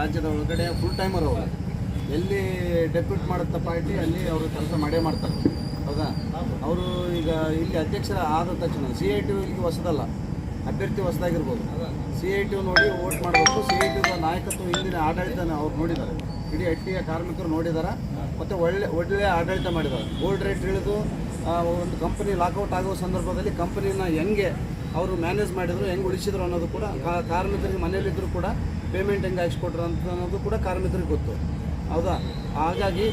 ರಾಜ್ಯದ ಒಳಗಡೆ full timer ಅವರು. ಎಲ್ಲಿ ಡೆಪ್ಯೂಟ್ ಮಾಡುತ್ತ ಪಾರ್ಟಿ, ಅಲ್ಲಿ ಅವರು ಕೆಲಸ ಮಾಡೇ ಮಾಡ್ತಾರೆ. ಹೌದಾ? ಅವರು ಈಗ ಇಲ್ಲಿ ಅಧ್ಯಕ್ಷರ ಆದ ತಕ್ಷಣ ಸಿ ಐ ಟಿ ಇಲ್ಲಿ ಹೊಸದಲ್ಲ, ಅಭ್ಯರ್ಥಿ ಹೊಸದಾಗಿರ್ಬೋದು. ಸಿ ಐ ಟಿ ನೋಡಿ ವೋಟ್ ಮಾಡಬೇಕು. ಸಿ ಐ ಟಿ ನಾಯಕತ್ವ ಹಿಂದಿನ ಆಡಳಿತನ ಅವ್ರು ನೋಡಿದ್ದಾರೆ. ಇಡೀ ಹಟ್ಟಿಯ ಕಾರ್ಮಿಕರು ನೋಡಿದ್ದಾರೆ. ಮತ್ತು ಒಳ್ಳೆ ಒಳ್ಳೆ ಆಡಳಿತ ಮಾಡಿದ್ದಾರೆ. ಗೋಲ್ಡ್ ರೇಟ್ ಇಳಿದು ಒಂದು ಕಂಪನಿ ಲಾಕೌಟ್ ಆಗೋ ಸಂದರ್ಭದಲ್ಲಿ ಕಂಪನಿನ ಹೆಂಗೆ ಅವರು ಮ್ಯಾನೇಜ್ ಮಾಡಿದ್ರು, ಹೆಂಗೆ ಉಳಿಸಿದ್ರು ಅನ್ನೋದು ಕೂಡ ಕಾರ್ಮಿಕರಿಗೆ ಮನೆಯಲ್ಲಿದ್ದರೂ ಕೂಡ ಪೇಮೆಂಟ್ ಹೆಂಗೆ ಹಾಕ್ಸ್ಕೊಟ್ರು ಅಂತ ಅನ್ನೋದು ಕೂಡ ಕಾರ್ಮಿಕರಿಗೆ ಗೊತ್ತು. ಹೌದಾ? ಹಾಗಾಗಿ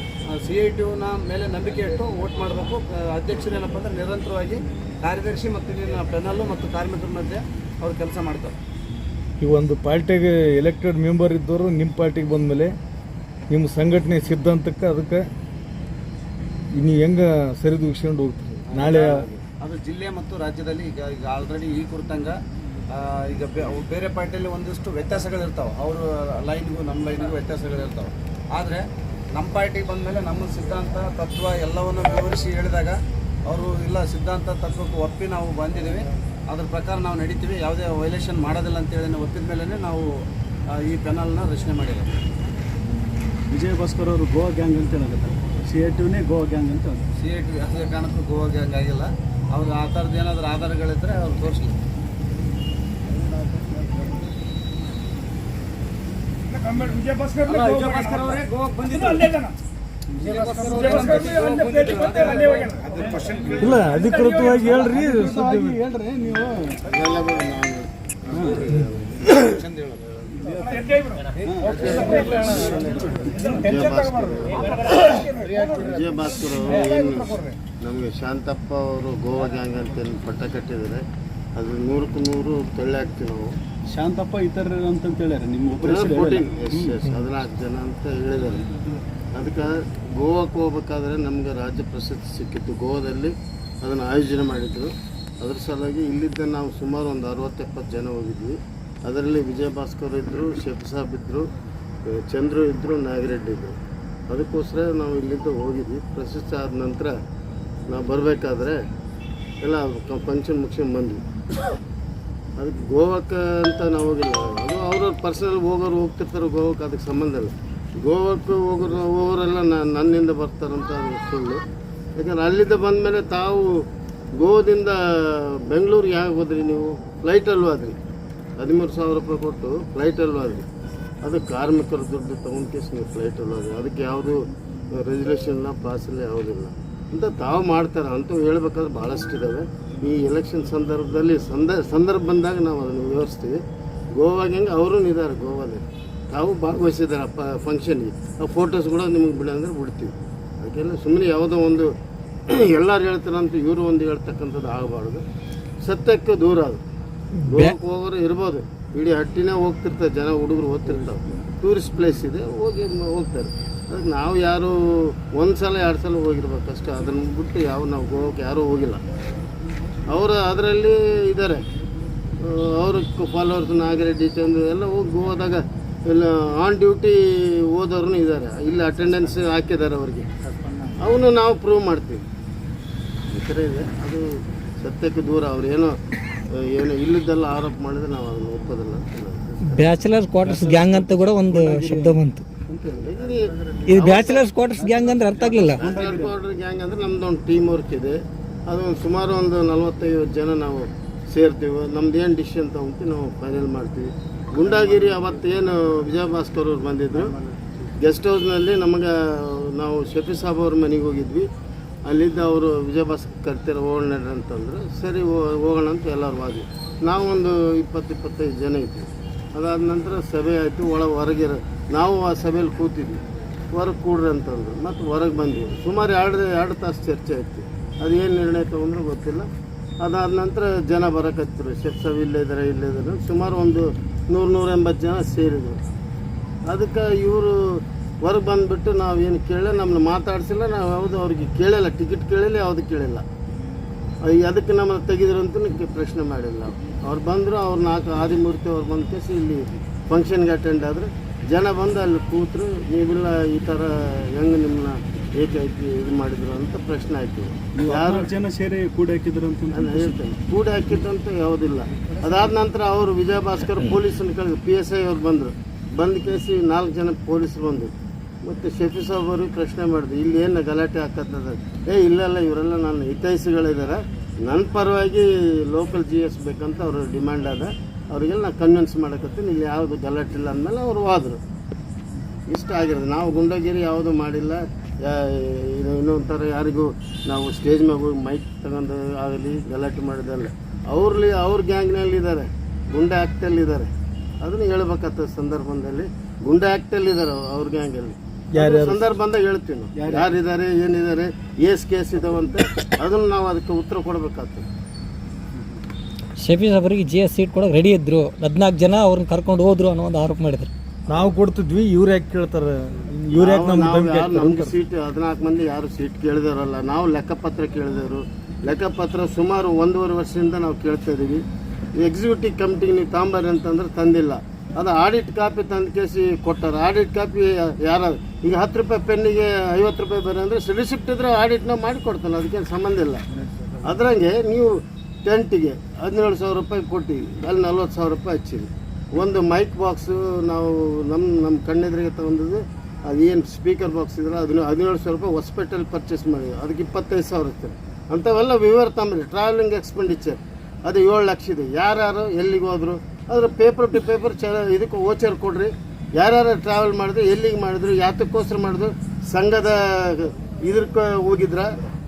ಸಿ ಐ ಟಿನ ಮೇಲೆ ನಂಬಿಕೆ ಇಟ್ಟು ವೋಟ್ ಮಾಡಬೇಕು. ಅಧ್ಯಕ್ಷರು ಏನಪ್ಪ ಅಂದರೆ ನಿರಂತರವಾಗಿ ಕಾರ್ಯದರ್ಶಿ ಮತ್ತು ಇಲ್ಲಿನ ಪೆನಲ್ಲು ಮತ್ತು ಕಾರ್ಮಿಕರ ಮಧ್ಯೆ ಅವ್ರು ಕೆಲಸ ಮಾಡ್ತಾರೆ. ಈ ಒಂದು ಪಾರ್ಟಿಗೆ ಎಲೆಕ್ಟೆಡ್ ಮೆಂಬರ್ ಇದ್ದವರು ನಿಮ್ಮ ಪಾರ್ಟಿಗೆ ಬಂದಮೇಲೆ ನಿಮ್ಮ ಸಂಘಟನೆ ಸಿದ್ಧಾಂತಕ್ಕೆ ಅದಕ್ಕೆ ಇನ್ನು ಹೆಂಗೆ ಸರಿದೂಗಿಸ್ಕೊಂಡು ಹೋಗ್ತೀರಿ? ನಾಳೆ ಅದು ಜಿಲ್ಲೆ ಮತ್ತು ರಾಜ್ಯದಲ್ಲಿ ಈಗ ಈಗ ಆಲ್ರೆಡಿ ಈ ಕುರಿತಂಗ ಈಗ ಬೇರೆ ಪಾರ್ಟಿಯಲ್ಲಿ ಒಂದಿಷ್ಟು ವ್ಯತ್ಯಾಸಗಳಿರ್ತಾವೆ. ಅವರು ಲೈನ್ಗೂ ನಮ್ಮ ಲೈನ್ಗೂ ವ್ಯತ್ಯಾಸಗಳಿರ್ತಾವೆ. ಆದರೆ ನಮ್ಮ ಪಾರ್ಟಿಗೆ ಬಂದಮೇಲೆ ನಮ್ಮ ಸಿದ್ಧಾಂತ ತತ್ವ ಎಲ್ಲವನ್ನು ವಿವರಿಸಿ ಹೇಳಿದಾಗ ಅವರು ಇಲ್ಲ ಸಿದ್ಧಾಂತ ತತ್ವಕ್ಕೆ ಒಪ್ಪಿ ನಾವು ಬಂದಿದ್ದೀವಿ. ಅದ್ರ ಪ್ರಕಾರ ನಾವು ನಡೀತೀವಿ. ಯಾವುದೇ ವೈಲೇಷನ್ ಮಾಡೋದಿಲ್ಲ ಅಂತೇಳಿ ಒಪ್ಪಿದ ಮೇಲೆ ನಾವು ಈ ಪೆನಲ್ನ ರಚನೆ ಮಾಡಿಲ್ಲ ವಿಜಯ ಭಾಸ್ಕರ್ ಅವರು ಗೋವಾ ಗ್ಯಾಂಗ್ ಅಂತ ಏನಾಗುತ್ತೆ? ಸಿ ಎ ಟಿನೇ ಗೋವಾ ಗ್ಯಾಂಗ್ ಅಂತ. ಸಿ ಎ ಟಿ ಯಾವುದೇ ಕಾರಣಕ್ಕೂ ಗೋವಾ ಗ್ಯಾಂಗ್ ಆಗಿಲ್ಲ. ಅವ್ರು ಆ ಥರದ್ದು ಏನಾದರೂ ಆಧಾರಗಳಿದ್ದರೆ ಅವ್ರು ತೋರಿಸ್ಲಿ. ವಿಜಯ ಭಾಸ್ಕರ್ ಅವರೇ ಗೋವಾಕ್ಕೆ ಬಂದಿದ್ರು ಇಲ್ಲ ಅಧಿಕೃತವಾಗಿ ಹೇಳ್ರಿ ಸುದ್ದಿ ಹೇಳ್ರಿ ನೀವು. ವಿಜಯ ಭಾಸ್ಕರ್ ಅವರು. ಏನು ನಮಗೆ ಶಾಂತಪ್ಪ ಅವರು ಗೋವಾ ಗ್ಯಾಂಗ್ ಅಂತ ಏನು ಪಟ್ಟ ಕಟ್ಟಿದ್ದಾರೆ. ಅದು ನೂರಕ್ಕೆ ನೂರು ತಳ್ಳಿ ಹಾಕ್ತೀವಿ ನಾವು. ಶಾಂತಪ್ಪ ಇತರರು ಅಂತ ಹೇಳ್ಯಾರ ನಿಮ್ಮ ಹೇಳಿಲ್ಲ. ಎಸ್ ಎಸ್ ಹದಿನಾಲ್ಕು ಜನ ಅಂತ ಹೇಳಿದ್ದಾರೆ. ಅದಕ್ಕೆ ಗೋವಾಕ್ಕೆ ಹೋಗ್ಬೇಕಾದ್ರೆ ನಮ್ಗೆ ರಾಜ್ಯ ಪ್ರಶಸ್ತಿ ಸಿಕ್ಕಿತ್ತು. ಗೋವಾದಲ್ಲಿ ಅದನ್ನು ಆಯೋಜನೆ ಮಾಡಿದ್ರು. ಅದ್ರ ಸಲುವಾಗಿ ಇಲ್ಲಿದ್ದ ನಾವು ಸುಮಾರು ಒಂದು ಅರವತ್ತು ಎಪ್ಪತ್ತು ಜನ ಹೋಗಿದ್ವಿ. ಅದರಲ್ಲಿ ವಿಜಯ ಭಾಸ್ಕರ್ ಇದ್ದರು ಶೇಖ್ ಸಾಬ್ ಇದ್ದರು ಚಂದ್ರು ಇದ್ದರು ನಾಗರೆಡ್ಡಿ ಇದ್ದರು ಅದಕ್ಕೋಸ್ಕರ ನಾವು ಇಲ್ಲಿಂದ ಹೋಗಿದ್ವಿ. ಪ್ರಶಸ್ತಿ ಆದ ನಂತರ ನಾವು ಬರಬೇಕಾದ್ರೆ ಎಲ್ಲ ಫಂಕ್ಷನ್ ಮುಗಿಸ್ಕೊಂಡು ಬಂದ್ವಿ. ಅದಕ್ಕೆ ಗೋವಾಕ್ಕೆ ಅಂತ ನಾವು ಹೋಗಿಲ್ಲ. ಅದು ಅವ್ರವ್ರ ಪರ್ಸನಲ್ ಹೋಗೋರು ಹೋಗ್ತಿರ್ತಾರೆ ಗೋವಾಕ್ಕೆ ಅದಕ್ಕೆ ಸಂಬಂಧ ಇಲ್ಲ. ಗೋವಾಕ್ಕೆ ಹೋಗೋರು, ಹೋಗೋರೆಲ್ಲ ನನ್ನಿಂದ ಬರ್ತಾರಂತ ಸುಳ್ಳು. ಯಾಕಂದ್ರೆ ಅಲ್ಲಿಂದ ಬಂದಮೇಲೆ ತಾವು ಗೋವಾದಿಂದ ಬೆಂಗಳೂರಿಗೆ ಯಾಕೆ ಹೋದ್ರಿ ನೀವು? ಫ್ಲೈಟಲ್ಲಿ ಹೋದ್ರಿ ಹದಿಮೂರು ಸಾವಿರ ರೂಪಾಯಿ ಕೊಟ್ಟು ಫ್ಲೈಟಲ್ಲಿ ಹೋದ್ರಿ ಅದು ಕಾರ್ಮಿಕರ ದುಡ್ಡು ತೊಗೊಂಡು ಕೇಸ್ ನೀವು ಫ್ಲೈಟಲ್ಲಿ ಹೋದ್ರಿ ಅದಕ್ಕೆ ಯಾವುದು ರೆಸಲ್ಯೂಷನ್ ಇಲ್ಲ, ಪಾಸ್ ಇಲ್ಲ, ಯಾವುದಿಲ್ಲ. ಅಂತ ತಾವು ಮಾಡ್ತಾರೆ. ಅಂತೂ ಹೇಳ್ಬೇಕಾದ್ರೆ ಭಾಳಷ್ಟು ಇದ್ದಾವೆ ಈ ಎಲೆಕ್ಷನ್ ಸಂದರ್ಭದಲ್ಲಿ ಸಂದ ಸಂದರ್ಭ ಬಂದಾಗ ನಾವು ಅದನ್ನು ವಿವರಿಸ್ತೀವಿ. ಗೋವಾಗ ಹೆಂಗೆ ಅವರೂ ಇದ್ದಾರೆ ಗೋವಾದಲ್ಲಿ. ತಾವು ಭಾಗವಹಿಸಿದ್ದಾರೆ ಪ ಫಂಕ್ಷನ್ಗೆ ಆ ಫೋಟೋಸ್ ಕೂಡ ನಿಮಗೆ ಬಿಡ ಅಂದ್ರೆ ಬಿಡ್ತೀವಿ. ಅದಕ್ಕೆಲ್ಲ ಸುಮ್ಮನೆ ಯಾವುದೋ ಒಂದು ಎಲ್ಲರೂ ಹೇಳ್ತಾರಂತ ಇವರು ಒಂದು ಹೇಳ್ತಕ್ಕಂಥದ್ದು ಆಗಬಾರ್ದು. ಸತ್ಯಕ್ಕೆ ದೂರ ಅದು. ಗೋವಾಕ್ಕೆ ಹೋಗೋರು ಇರ್ಬೋದು. ಇಡೀ ಹಟ್ಟಿನೇ ಹೋಗ್ತಿರ್ತಾರೆ ಜನ ಹುಡುಗರು ಓದ್ತಿರ್ತಾವೆ. ಟೂರಿಸ್ಟ್ ಪ್ಲೇಸ್ ಇದೆ ಹೋಗಿ ಹೋಗ್ತಾರೆ. ಅದಕ್ಕೆ ನಾವು ಯಾರು ಒಂದು ಸಲ ಎರಡು ಸಲ ಹೋಗಿರ್ಬೇಕಷ್ಟೇ. ಅದನ್ನು ಬಿಟ್ಟು ಯಾವ ನಾವು ಗೋವಾಕ್ಕೆ ಯಾರೂ ಹೋಗಿಲ್ಲ. ಅವರು ಅದರಲ್ಲಿ ಇದ್ದಾರೆ. ಅವ್ರ ಫಾಲೋವರ್ಸ್ ನಾಗರೆಡ್ಡಿ ಚಂದ್ರ ಎಲ್ಲ ಹೋಗಿ ಹೋದಾಗ ಎಲ್ಲ ಆನ್ ಡ್ಯೂಟಿ ಹೋದವ್ರು ಇದ್ದಾರೆ. ಇಲ್ಲಿ ಅಟೆಂಡೆನ್ಸ್ ಹಾಕಿದ್ದಾರೆ ಅವ್ರಿಗೆ. ಅವನು ನಾವು ಪ್ರೂವ್ ಮಾಡ್ತೀವಿ. ಈ ಥರ ಇದೆ. ಅದು ಸತ್ಯಕ್ಕೆ ದೂರ. ಅವ್ರು ಏನೋ ಏನೋ ಇಲ್ಲಿದ್ದೆಲ್ಲ ಆರೋಪ ಮಾಡಿದ್ರೆ ನಾವು ಅದನ್ನು ಒಪ್ಪೋದಿಲ್ಲ ಬ್ಯಾಚುಲರ್ ಕ್ವಾರ್ಟರ್ಸ್ ಗ್ಯಾಂಗ್ ಅಂತ ಕೂಡ ಒಂದು ಶಬ್ದ ಬಂತು. ಇದು ಬ್ಯಾಚುಲರ್ಸ್ ಕ್ವಾರ್ಟರ್ಸ್ ಗ್ಯಾಂಗ್ ಅಂದ್ರೆ ಅರ್ಥ ಆಗಲಿಲ್ಲ. ಬ್ಯಾಚುಲರ್ ಕ್ವಾರ್ಟರ್ ಗ್ಯಾಂಗ್ ಅಂದ್ರೆ ನಮ್ದು ಒಂದು ಟೀಮ್ ವರ್ಕ್ ಇದೆ. ಅದು ಒಂದು ಸುಮಾರು ಒಂದು ನಲವತ್ತೈವತ್ತು ಜನ ನಾವು ಸೇರ್ತೀವಿ. ನಮ್ದು ಏನು ಡಿಸಿಷನ್ ತಗೊಂಡು ನಾವು ಫೈನಲ್ ಮಾಡ್ತೀವಿ. ಗುಂಡಾಗಿರಿ ಅವತ್ತೇನು ವಿಜಯ ಭಾಸ್ಕರ್ ಅವ್ರು ಬಂದಿದ್ದರು ಗೆಸ್ಟ್ ಹೌಸ್ನಲ್ಲಿ ನಮಗೆ ನಾವು ಶಫಿ ಸಾಬ್ ಅವ್ರ ಮನೆಗೆ ಹೋಗಿದ್ವಿ. ಅಲ್ಲಿದ್ದ ಅವರು ವಿಜಯ ಭಾಸ್ಕರ್ ಕರ್ತೀರ ಹೋಗೋಣ ಅಂತಂದ್ರೆ. ಸರಿ ಹೋಗೋಣ ಅಂತ ಎಲ್ಲರೂ ಆದ್ವಿ ನಾವು ಒಂದು ಇಪ್ಪತ್ತು, ಇಪ್ಪತ್ತೈದು ಜನ ಇದ್ವಿ. ಅದಾದ ನಂತರ ಸಭೆ ಆಯಿತು. ಒಳ ಹೊರಗಿರ ನಾವು ಆ ಸಭೆಯಲ್ಲಿ ಕೂತಿದ್ವಿ. ಹೊರಗೆ ಕೂಡ್ರಿ ಅಂತಂದ್ರು. ಮತ್ತು ಹೊರಗೆ ಬಂದ್ವಿ. ಸುಮಾರು ಎರಡು ಎರಡು ತಾಸು ಚರ್ಚೆ ಆಯ್ತು. ಅದೇನು ನಿರ್ಣಯ ತೊಗೊಂಡ್ರು ಗೊತ್ತಿಲ್ಲ. ಅದಾದ ನಂತರ ಜನ ಬರಕತ್ತಿರು ಶೆಫ್ ಸಬ್ ಇಲ್ಲೇ ಇದ್ದಾರೆ ಇಲ್ಲೇ ಇದ್ದಾರೆ ಸುಮಾರು ಒಂದು ನೂರು, ನೂರ ಎಂಬತ್ತು ಜನ ಸೇರಿದರು. ಅದಕ್ಕೆ ಇವರು ಹೊರಗೆ ಬಂದುಬಿಟ್ಟು ನಾವು ಏನು ಕೇಳಲ್ಲ ನಮ್ಮನ್ನ ಮಾತಾಡಿಸಿಲ್ಲ. ನಾವು ಯಾವುದು ಅವ್ರಿಗೆ ಕೇಳಲ್ಲ, ಟಿಕೆಟ್ ಕೇಳಿಲ್ಲ, ಯಾವುದು ಕೇಳಿಲ್ಲ. ಅದಕ್ಕೆ ನಮ್ಮನ್ನು ತೆಗೆದ್ರು ಅಂತ ಪ್ರಶ್ನೆ ಮಾಡಿಲ್ಲ ಅವ್ರು. ಬಂದರು, ಅವ್ರು ನಾಲ್ಕು ಆದಿಮೂರ್ತಿ ಅವ್ರು ಬಂದ ಕೇಸಿ ಇಲ್ಲಿ ಫಂಕ್ಷನ್ಗೆ ಅಟೆಂಡ್ ಆದರೆ. ಜನ ಬಂದು ಅಲ್ಲಿ ಕೂತರು, ನೀವಿಲ್ಲ ಈ ಥರ ಹೆಂಗೆ ನಿಮ್ಮನ್ನ ಏಕಾಏಕಿ ಇದು ಮಾಡಿದ್ರು ಅಂತ ಪ್ರಶ್ನೆ ಆಯ್ತು. ನೀವು ಯಾರು ಜನ ಸೇರಿ ಕೂಡಿ ಹಾಕಿದ್ರು ಅಂತ ನಾನು ಹೇಳ್ತೇನೆ. ಕೂಡ ಹಾಕಿದ್ದಂತ ಯಾವುದಿಲ್ಲ. ಅದಾದ ನಂತರ ಅವರು ವಿಜಯ ಭಾಸ್ಕರ್ ಪೊಲೀಸನ್ನು ಕಳೆದು ಪಿ ಎಸ್ ಐ ಅವ್ರು ಬಂದರು. ಬಂದು ಕೇಸಿ ನಾಲ್ಕು ಜನ ಪೊಲೀಸರು ಬಂದರು. ಮತ್ತು ಶಫಿ ಸಾಬ್ ಅವ್ರಿಗೆ ಪ್ರಶ್ನೆ ಮಾಡಿದೆ ಇಲ್ಲಿ ಏನು ಗಲಾಟೆ ಹಾಕತ್ತದ ಏ ಇಲ್ಲೆಲ್ಲ ಇವರೆಲ್ಲ ನನ್ನ ಹಿತೈಷಿಗಳಿದ್ದಾರೆ ನನ್ನ ಪರವಾಗಿ ಲೋಕಲ್ ಜಿ ಎಸ್ ಬೇಕಂತ ಅವರು ಡಿಮ್ಯಾಂಡ್ ಅದ ಅವರಿಗೆಲ್ಲ ನಾನು ಕನ್ವಿನ್ಸ್ ಮಾಡಕತ್ತೀನಿ. ಇಲ್ಲಿ ಯಾವುದು ಗಲಾಟೆ ಇಲ್ಲ ಅಂದಮೇಲೆ ಅವರು ಹೋದರು. ಇಷ್ಟ ಆಗಿರೋದು. ನಾವು ಗುಂಡಗಿರಿ ಯಾವುದು ಮಾಡಿಲ್ಲ. ಯಾ- ಒಂಥರ ಇನ್ನೊಂಥರ ಯಾರಿಗೂ ನಾವು ಸ್ಟೇಜ್ ಮ್ಯಾಗ ಹೋಗಿ ಮೈಕ್ ತಗೊಂಡು ಆಗಲಿ ಗಲಾಟೆ ಮಾಡಿದಲ್ಲ ಅವ್ರಲ್ಲಿ ಅವ್ರ ಗ್ಯಾಂಗ್ನಲ್ಲಿ ಇದ್ದಾರೆ ಗುಂಡ ಆ್ಯಕ್ಟಲ್ಲಿ ಇದ್ದಾರೆ ಅದನ್ನು ಹೇಳ್ಬೇಕಾಗ್ತದೆ ಸಂದರ್ಭದಲ್ಲಿ. ಗುಂಡ ಆ್ಯಕ್ಟಲ್ಲಿದ್ದಾರೆ ಅವ್ರ ಗ್ಯಾಂಗಲ್ಲಿ ಯಾರು ಸಂದರ್ಭ ಬಂದಾಗ ಹೇಳ್ತೀವಿ ನಾವು. ಯಾರಿದ್ದಾರೆ ಏನಿದ್ದಾರೆ ಏಸ್ ಕೇಸ್ ಇದಾವಂತ ಅದನ್ನು ನಾವು ಅದಕ್ಕೆ ಉತ್ತರ ಕೊಡಬೇಕಾಗ್ತದೆ. ಶಫೀಸ್ ಅವರಿಗೆ ಜಿ ಎಸ್ ಸೀಟ್ ಕೊಡೋಕೆ ರೆಡಿ ಇದ್ದರು ಹದಿನಾಲ್ಕು ಜನ ಅವ್ರನ್ನ ಕರ್ಕೊಂಡು ಹೋದ್ರು ಅನ್ನೋ ಒಂದು ಆರೋಪ ಮಾಡಿದ್ರು. ನಾವು ಕೊಡ್ತಿದ್ವಿ ಇವ್ರು ಯಾಕೆ ಕೇಳ್ತಾರೆ? ಇವ್ರು ಯಾಕೆ ನಾವು- ಯಾರು ನಮ್ಗೆ ಸೀಟ್ ಹದಿನಾಲ್ಕು ಮಂದಿ ಯಾರು ಸೀಟ್ ಕೇಳಿದಾರಲ್ಲ ನಾವು ಲೆಕ್ಕಪತ್ರ ಕೇಳಿದವರು ಲೆಕ್ಕಪತ್ರ ಸುಮಾರು ಒಂದೂವರೆ ವರ್ಷದಿಂದ ನಾವು ಕೇಳ್ತಾ ಇದೀವಿ. ಎಕ್ಸಿಕ್ಯೂಟಿವ್ ಕಮಿಟಿಗೆ ನೀವು ತಾಂಬಾರಿ ಅಂತಂದ್ರೆ ತಂದಿಲ್ಲ. ಅದು ಆಡಿಟ್ ಕಾಪಿ ತಂದು ಕೇಸಿ ಕೊಟ್ಟಾರೆ. ಆಡಿಟ್ ಕಾಪಿ ಯಾರ ಈಗ ಹತ್ತು ರೂಪಾಯಿ ಪೆನ್ನಿಗೆ ಐವತ್ತು ರೂಪಾಯಿ ಬರ ಅಂದರೆ ರಿಸಿಪ್ಟ್ ಇದ್ರೆ ಆಡಿಟ್ನ ಮಾಡಿ ಕೊಡ್ತಾನೆ ಅದಕ್ಕೇನು ಸಂಬಂಧ ಇಲ್ಲ. ಅದರಂಗೆ ನೀವು ಟೆಂಟಿಗೆ ಹದಿನೇಳು ಸಾವಿರ ರೂಪಾಯಿ ಕೊಟ್ಟಿವಿ ಅಲ್ಲಿ ನಲ್ವತ್ತು ಸಾವಿರ ರೂಪಾಯಿ ಹಚ್ಚಿವಿ ಒಂದು ಮೈಕ್ ಬಾಕ್ಸು ನಾವು ನಮ್ಮ ನಮ್ಮ ಕಣ್ಣೆದುರಿಗೆ ತಗೊಂಡಿದ್ದು ಅದೇನು ಸ್ಪೀಕರ್ ಬಾಕ್ಸ್ ಇದ್ರೆ ಅದನ್ನ ಹದಿನೇಳು ಸಾವಿರ ರೂಪಾಯಿ ಹೊಸ್ಪೇಟಲ್ ಪರ್ಚೇಸ್ ಮಾಡಿ ಅದಕ್ಕೆ ಇಪ್ಪತ್ತೈದು ಸಾವಿರ ಇರ್ತದೆ. ಅಂಥವೆಲ್ಲ ವಿವರ ತಂಬ್ರಿ ಟ್ರಾವೆಲಿಂಗ್ ಎಕ್ಸ್ಪೆಂಡಿಚರ್ ಅದು ಏಳು ಲಕ್ಷ ಇದೆ. ಯಾರ್ಯಾರು ಎಲ್ಲಿಗೆ ಹೋದ್ರು? ಅದ್ರ ಪೇಪರ್ ಟು ಪೇಪರ್ ಚ ಇದಕ್ಕೆ ಓಚರ್ ಕೊಡ್ರಿ. ಯಾರ್ಯಾರು ಟ್ರಾವೆಲ್ ಮಾಡಿದ್ರು, ಎಲ್ಲಿಗೆ ಮಾಡಿದ್ರು, ಯಾತಕ್ಕೋಸ್ಕರ ಮಾಡಿದ್ರು, ಸಂಘದ ಇದಕ್ಕೆ ಹೋಗಿದ್ರ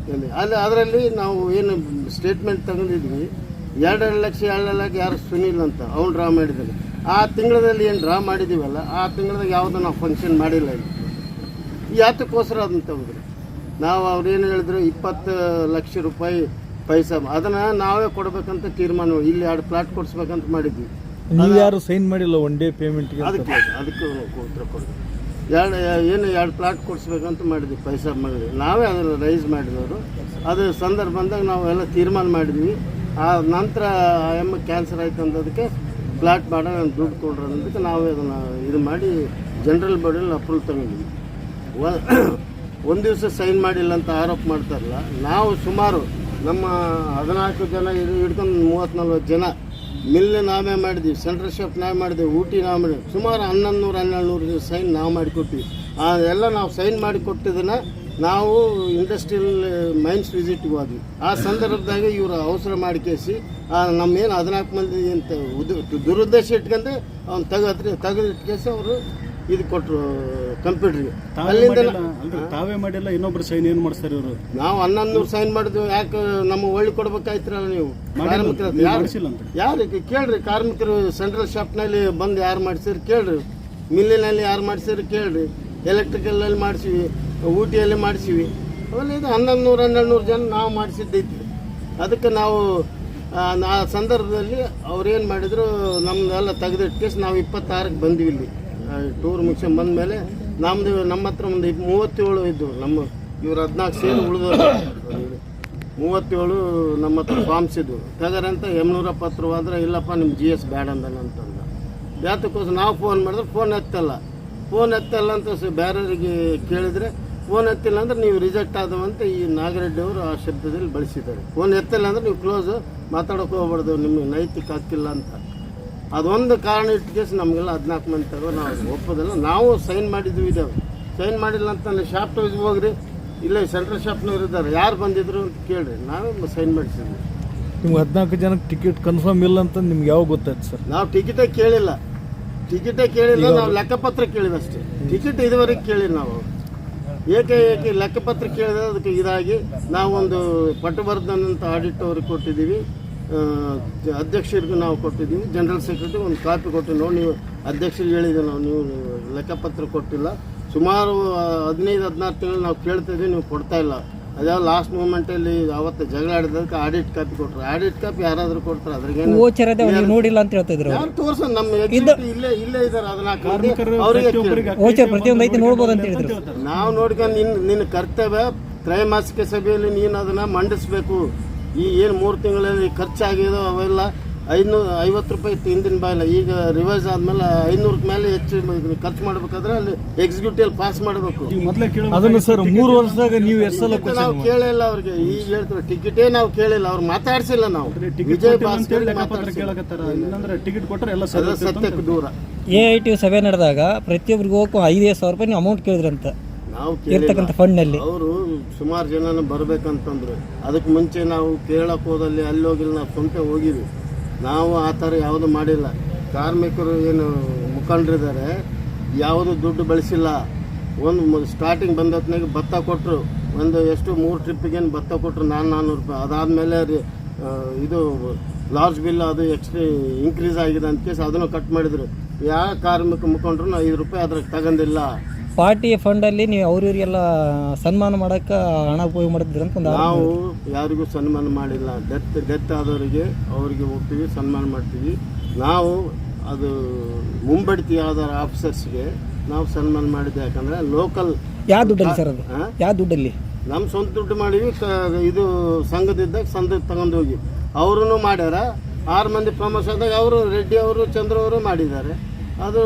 ಎಲ್ಲಿ? ಅಲ್ಲಿ ಅದರಲ್ಲಿ ನಾವು ಏನು ಸ್ಟೇಟ್ಮೆಂಟ್ ತಗೊಂಡಿದ್ವಿ. ಎರಡೆರಡು ಲಕ್ಷ ಎರಡು ಲಕ್ಷ ಯಾರು ಸುನಿಲ್ ಅಂತ. ಅವ್ನು ಡ್ರಾ ಮಾಡಿದ್ದಾನೆ. ಆ ತಿಂಗಳಲ್ಲಿ ಏನು ಡ್ರಾ ಮಾಡಿದ್ದೀವಲ್ಲ ಆ ತಿಂಗಳದಾಗ ಯಾವುದೂ ನಾವು ಫಂಕ್ಷನ್ ಮಾಡಿಲ್ಲ ಇಲ್ಲಿ. ಯಾತಕ್ಕೋಸ್ಕರ ಅದನ್ನು ತೆಗೆದ್ರು ನಾವು ಅವ್ರೇನು ಏನು ಹೇಳಿದ್ರು ಇಪ್ಪತ್ತು ಲಕ್ಷ ರೂಪಾಯಿ ಪೈಸಾ ಅದನ್ನು ನಾವೇ ಕೊಡಬೇಕಂತ ತೀರ್ಮಾನ ಇಲ್ಲಿ ಎರಡು ಪ್ಲಾಟ್ ಕೊಡಿಸ್ಬೇಕಂತ ಮಾಡಿದ್ವಿ. ನೀವು ಯಾರು ಸೈನ್ ಮಾಡಿಲ್ಲ ಒನ್ ಡೇ ಪೇಮೆಂಟ್ಗೆ ಅದಕ್ಕೆ ಅದಕ್ಕೆ ಉತ್ತರ ಕೊಡ್ತೀವಿ ಎರಡು ಏನು ಎರಡು ಪ್ಲಾಟ್ ಕೊಡಿಸ್ಬೇಕಂತ ಮಾಡಿದ್ವಿ ಪೈಸಾ ಮಾಡಿದ್ವಿ ನಾವೇ ಅದನ್ನು ರೈಸ್ ಮಾಡಿದವರು. ಅದು ಸಂದರ್ಭ ಬಂದಾಗ ನಾವು ಎಲ್ಲ ತೀರ್ಮಾನ ಮಾಡಿದ್ವಿ. ಆ ನಂತರ ಎಮ್ಮ ಕ್ಯಾನ್ಸರ್ ಆಯ್ತು ಅಂದದಕ್ಕೆ ಪ್ಲಾಟ್ ಮಾಡೋ ದುಡ್ಡು ಕೊಡ್ರಿ ಅನ್ನೋದಕ್ಕೆ ನಾವೇ ಅದನ್ನು ಇದು ಮಾಡಿ ಜನರಲ್ ಬಾಡಿಯಲ್ಲಿ ಅಪ್ರೂವಲ್ ತಗೊಂಡಿದ್ವಿ. ಒಂದು ದಿವಸ ಸೈನ್ ಮಾಡಿಲ್ಲ ಅಂತ ಆರೋಪ ಮಾಡ್ತಾರಲ್ಲ, ನಾವು ಸುಮಾರು ನಮ್ಮ ಹದಿನಾಲ್ಕು ಜನ ಇದು ಹಿಡ್ಕೊಂಡು ಮೂವತ್ತು ನಲ್ವತ್ತು ಜನ ಮಿಲ್ ನಾವೇ ಮಾಡಿದ್ವಿ ಸೆಂಟ್ರಲ್ ಶಾಪ್ ನಾವೇ ಮಾಡಿದ್ವಿ, ಊಟಿ ನಾವು ಮಾಡಿದ್ವಿ. ಸುಮಾರು ಹನ್ನೊಂದು ನೂರು ಹನ್ನೆರಡು ನೂರು ಸೈನ್ ನಾವು ಮಾಡಿಕೊಟ್ವಿ. ಆ ಎಲ್ಲ ನಾವು ಸೈನ್ ಮಾಡಿ ಕೊಟ್ಟಿದ್ದನ್ನು ನಾವು ಇಂಡಸ್ಟ್ರಿಯಲ್ ಮೈನ್ಸ್ ವಿಸಿಟ್ಗೆ ಹೋದ್ವಿ ಆ ಸಂದರ್ಭದಾಗ ಇವರು ಅವಸರ ಮಾಡಿ ಕೇಸಿ ನಮ್ಮೇನು ಹದಿನಾಲ್ಕು ಮಂದಿ ಅಂತ ಉದ್- ದುರುದ್ದೇಶ ಇಟ್ಕೊಂಡು ಅವ್ನು ತೆಗತ್ರಿ ತೆಗೆದು ಕೇಸಿ ಅವರು ಇದು ಕೊಟ್ಟರು ಕಂಪ್ಯೂಟ್ರಿಗೆ ಅಲ್ಲಿಂದ ತಾವೇ ಮಾಡಿಲ್ಲ ಇನ್ನೊಬ್ರು ಸೈನ್ ಏನು ಮಾಡ್ತಾರೆ ಇವರು? ನಾವು ಹನ್ನೊಂದು ನೂರು ಸೈನ್ ಮಾಡಿದ್ವಿ ಯಾಕೆ ನಮ್ಮ ಒಳ್ಳೆ ಕೊಡ್ಬೇಕಾಯ್ತಿರಲ್ಲ ನೀವು? ಕಾರ್ಮಿಕರ ಯಾರು ಯಾರಿಗೆ ಕೇಳ್ರಿ ಕಾರ್ಮಿಕರು ಸೆಂಟ್ರಲ್ ಶಾಪ್ನಲ್ಲಿ ಬಂದು ಯಾರು ಮಾಡಿಸಿರಿ ಕೇಳ್ರಿ. ಮಿಲ್ಲಿನಲ್ಲಿ ಯಾರು ಮಾಡಿಸಿರಿ ಕೇಳ್ರಿ. ಎಲೆಕ್ಟ್ರಿಕಲ್ನಲ್ಲಿ ಮಾಡಿಸಿವಿ. ಊಟಿಯಲ್ಲಿ ಮಾಡಿಸಿವಿ. ಆಮೇಲೆ ಇದು ಹನ್ನೊಂದು ನೂರು ಹನ್ನೆರಡು ನೂರು ಜನ ನಾವು ಮಾಡಿಸಿದ್ದೈತಿ. ಅದಕ್ಕೆ ನಾವು ಆ, ಸಂದರ್ಭದಲ್ಲಿ ಅವ್ರೇನು ಮಾಡಿದ್ರು ನಮ್ಮದೆಲ್ಲ ತೆಗೆದಿಟ್ಟು ನಾವು ಇಪ್ಪತ್ತಾರಕ್ಕೆ ಬಂದ್ವಿ ಇಲ್ಲಿ. ಟೂರ್ ಮುಗಿಸ್ಕೊಂಡು ಬಂದಮೇಲೆ ನಮ್ಮದು ನಮ್ಮ ಹತ್ರ ಒಂದು ಮೂವತ್ತೇಳು ಇದ್ದವು ನಮ್ಮ ಇವ್ರು ಹದಿನಾಲ್ಕು ಸೇರಿ ಉಳಿದವರು. ಮೂವತ್ತೇಳು ನಮ್ಮ ಹತ್ರ ಫಾರ್ಮ್ಸ್ ಇದ್ದವು ತಗರಂತ ಎಂಬನೂರ ಪತ್ರ ಹೋದ್ರೆ ಇಲ್ಲಪ್ಪ ನಿಮ್ಮ ಜಿ ಎಸ್ ಬ್ಯಾಡ ಅಂತಂದ. ಯಾತಕ್ಕೋಸ್ಕರ ನಾವು ಫೋನ್ ಮಾಡಿದ್ರೆ ಫೋನ್ ಎತ್ತಲ್ಲ. ಫೋನ್ ಎತ್ತಲ್ಲ ಅಂತ ಬ್ಯಾರರಿಗೆ ಕೇಳಿದ್ರೆ ಫೋನ್ ಎತ್ತಿಲ್ಲ ಅಂದ್ರೆ ನೀವು ರಿಜೆಕ್ಟ್ ಆದವಂತ ಈ ನಾಗರೆಡ್ಡಿ ಅವರು ಆ ಶಬ್ದದಲ್ಲಿ ಬಳಸಿದ್ದಾರೆ. ಫೋನ್ ಎತ್ತಿಲ್ಲ ಅಂದ್ರೆ ನೀವು ಕ್ಲೋಸ್ ಮಾತಾಡೋಕೆ ಹೋಗ್ಬಾರ್ದು ನಿಮಗೆ ನೈತಿಕ ಹಕ್ಕಿಲ್ಲ ಅಂತ. ಅದೊಂದು ಕಾರಣ ಇಟ್ಕೇಸಿ ನಮಗೆಲ್ಲ ಹದಿನಾಲ್ಕು ಮಂದಿ ತಗೋ ನಾವು ಒಪ್ಪೋದಿಲ್ಲ. ನಾವು ಸೈನ್ ಮಾಡಿದ್ವಿ ಇದ್ದಾವೆ ಸೈನ್ ಮಾಡಿಲ್ಲ ಅಂತ ಶಾಪ್ ಟೈಸ್ ಹೋಗ್ರಿ. ಇಲ್ಲೇ ಸೆಂಟ್ರಲ್ ಶಾಪ್ನವ್ರು ಇದ್ದಾರೆ. ಯಾರು ಬಂದಿದ್ರು ಅಂತ ಕೇಳ್ರಿ. ನಾವು ಸೈನ್ ಮಾಡಿಸಿದ್ವಿ. ನಿಮ್ಗೆ ಹದಿನಾಲ್ಕು ಜನಕ್ಕೆ ಟಿಕೆಟ್ ಕನ್ಫರ್ಮ್ ಇಲ್ಲ ಅಂತ ನಿಮ್ಗೆ ಯಾವಾಗ ಗೊತ್ತಾಯ್ತು ಸರ್? ನಾವು ಟಿಕೆಟೇ ಕೇಳಿಲ್ಲ. ಟಿಕೆಟೇ ಕೇಳಿಲ್ಲ ನಾವು ಲೆಕ್ಕಪತ್ರ ಕೇಳಿದಷ್ಟೇ ಟಿಕೆಟ್ ಇದುವರೆಗೆ ಕೇಳಿಲ್ಲ ನಾವು. ಏಕೆ ಏಕೆ ಲೆಕ್ಕಪತ್ರ ಕೇಳಿದ್ರೆ ಅದಕ್ಕೆ ಇದಾಗಿ ನಾವೊಂದು ಪಟ್ಟಬರ್ಧನಂತ ಆಡಿಟ್ ಅವ್ರಿಗೆ ಕೊಟ್ಟಿದ್ದೀವಿ. ಅಧ್ಯಕ್ಷರಿಗೂ ನಾವು ಕೊಟ್ಟಿದ್ದೀವಿ. ಜನರಲ್ ಸೆಕ್ರೆಟರಿ ಒಂದು ಕಾಪಿ ಕೊಟ್ಟು ನೋಡಿ ನೀವು ಅಧ್ಯಕ್ಷರಿಗೆ ಹೇಳಿದ್ದೀವಿ ನಾವು, ನೀವು ಲೆಕ್ಕಪತ್ರ ಕೊಟ್ಟಿಲ್ಲ. ಸುಮಾರು ಹದಿನೈದು, ಹದಿನಾರು ತಿಂಗಳು ನಾವು ಕೇಳ್ತಾ ಇದ್ದೀವಿ, ನೀವು ಕೊಡ್ತಾ ಇಲ್ಲ. ಅದ್ಯಾವ ಲಾಸ್ಟ್ ಮೂಮೆಂಟಲ್ಲಿ ಅವತ್ತು ಜಗಳ ಆಡಿದಕ್ಕೆ ಆಡಿಟ್ ಕಾಪಿ ಕೊಟ್ರು. ಆಡಿಟ್ ಕಾಪಿ ಯಾರಾದರೂ ಕೊಡ್ತಾರೆ? ಅದ್ರಿಗೆ ಓಚರದೆ ಅದೇ ನೀವು ನೋಡಿಲ್ಲ ಅಂತ ಹೇಳ್ತಿದ್ರು ಯಾರು ತೋರ್ಸ ನಮ್ಮ executive ಇಲ್ಲೇ ಇಲ್ಲೇ ಇದ್ದಾರೆ ಅದನ್ನ ಅವ್ರಿಗೆ ಕೇಳಿ. ಓಚರ್ ಪ್ರತಿಯೊಂದು ಐತಿ ನೋಡ್ಬೋದು ಅಂತ ಹೇಳಿದ್ರು. ನಾವು ನೋಡ್ಕೊಂಡು ನಿನ್ನ ನಿನ್ನ ಕರ್ತವ್ಯ ತ್ರೈಮಾಸಿಕ ಸಭೆಯಲ್ಲಿ ನೀನು ಅದನ್ನ ಮಂಡಿಸ್ಬೇಕು. ಈ ಏನು ಮೂರು ತಿಂಗಳಲ್ಲಿ ಖರ್ಚಾಗಿದೋ ಅವೆಲ್ಲ ಐನೂರು ಐವತ್ತು ರೂಪಾಯಿ ಇತ್ತು ಹಿಂದಿನ ಬಾಯಿಲ್ಲ. ಈಗ ರಿವೈಸ್ ಆದ್ಮೇಲೆ ಐನೂರಕ್ಕೆ ಮೇಲೆ ಹೆಚ್ಚು ಖರ್ಚು ಮಾಡ್ಬೇಕಾದ್ರೆ ಅಲ್ಲಿ ಎಕ್ಸಿಕ್ಯೂಟಿವ್ ಪಾಸ್ ಮಾಡಬೇಕು. ಈಗ ಮೊದಲೇ ಕೇಳೋ ಅದನ್ನ ಸರ್ ಮೂರು ವರ್ಷದಾಗ ನೀವು ಎಷ್ಟು ಸಲ ನಾವು ಕೇಳಿಲ್ಲ ಅವ್ರಿಗೆ. ಈಗ ಹೇಳ್ತಾರೆ ಟಿಕೆಟೇ ನಾವು ಕೇಳಿಲ್ಲ. ಅವ್ರು ಮಾತಾಡ್ಸಿಲ್ಲ ನಾವು. ಟಿಕೆಟ್ ವಿಜಯ್ ಭಾಸ್ಕರ್ ಟಿಕೆಟ್ ಕೊಟ್ಟರೆ ಎಲ್ಲ ಸತ್ಯಕ್ಕೆ ದೂರ. ಎ ಐ ಟಿ ಸಭೆ ನಡೆದಾಗ ಪ್ರತಿಯೊಬ್ಬರಿಗೂ ಹೋಗಕ್ಕೂ ಐದೈದು ಸಾವಿರ ರೂಪಾಯಿ ನೀವು ಅಮೌಂಟ್ ಕೇಳಿದ್ರಂತ. ನಾವು ಇರ್ತಕ್ಕಂಥ ಫಂಡ್ ಫಂಡ್ನಲ್ಲಿ ಅವರು ಸುಮಾರು ಜನನ ಬರ್ಬೇಕಂತಂದ್ರು. ಅದಕ್ಕೆ ಮುಂಚೆ ನಾವು ಕೇಳಕ್ ಹೋದಲ್ಲಿ ಅಲ್ಲಿ ಹೋಗಿಲ್ಲ ನಾವು ಸ್ವಂತ ಹೋಗಿದ್ವಿ. ನಾವು ಆ ಥರ ಯಾವುದು ಮಾಡಿಲ್ಲ. ಕಾರ್ಮಿಕರು ಏನು ಮುಖಂಡರಿದ್ದಾರೆ, ಯಾವುದು ದುಡ್ಡು ಬಳಸಿಲ್ಲ. ಒಂದು ಸ್ಟಾರ್ಟಿಂಗ್ ಬಂದ ಹೊತ್ನಾಗ ಭತ್ತ ಕೊಟ್ಟರು ಒಂದು ಎಷ್ಟು, ಮೂರು ಟ್ರಿಪ್ಪಿಗೇನು ಭತ್ತ ಕೊಟ್ಟರು ನಾನು ನಾನ್ನೂರು ರೂಪಾಯಿ. ಅದಾದಮೇಲೆ ಇದು ಲಾರ್ಜ್ ಬಿಲ್ ಅದು ಎಕ್ಸ್ಟ್ರಿ ಇನ್ಕ್ರೀಸ್ ಆಗಿದೆ ಅಂತ ಕೇಸ್ ಅದನ್ನು ಕಟ್ ಮಾಡಿದರು. ಯಾವ ಕಾರ್ಮಿಕ ಮುಖಂಡರು ಐದು ರೂಪಾಯಿ ಅದ್ರಾಗ ತಗೊಂಡಿಲ್ಲ. ಪಾರ್ಟಿ ಫಂಡಲ್ಲಿ ನೀವು ಅವ್ರಿವ್ರಿಗೆಲ್ಲ ಸನ್ಮಾನ ಮಾಡೋಕ್ಕೆ ಹಣ ಉಪಯೋಗ ಮಾಡಿದ್ರಿ ಅಂತ ಒಂದು ನಾವು ಯಾರಿಗೂ ಸನ್ಮಾನ ಮಾಡಿಲ್ಲ. ಡೆತ್ ಡೆತ್ ಆದವರಿಗೆ ಅವರಿಗೆ ಹೋಗ್ತೀವಿ ಸನ್ಮಾನ ಮಾಡ್ತೀವಿ. ನಾವು ಅದು ಮುಂಬಡ್ತಿ ಆದ ಆಫೀಸರ್ಸ್ಗೆ ನಾವು ಸನ್ಮಾನ ಮಾಡಿದ್ದೆ ಯಾಕಂದ್ರೆ ಲೋಕಲ್ ಯಾವ ದುಡ್ಡಲ್ಲಿ ಸರ್ ಅದು? ಯಾವ ದುಡ್ಡಲ್ಲಿ? ನಮ್ಮ ಸ್ವಂತ ದುಡ್ಡು ಮಾಡಿವಿ ಇದು ಸಂಘದಿದ್ದಾಗ ಸಂಘ ತಗೊಂಡು ಹೋಗಿ. ಅವರು ಮಾಡ್ಯಾರ. ಆರು ಮಂದಿ ಫೇಮಸ್ ಆದಾಗ ಅವರು ರೆಡ್ಡಿ ಅವರು ಚಂದ್ರ ಅವರು ಮಾಡಿದ್ದಾರೆ. ಅದು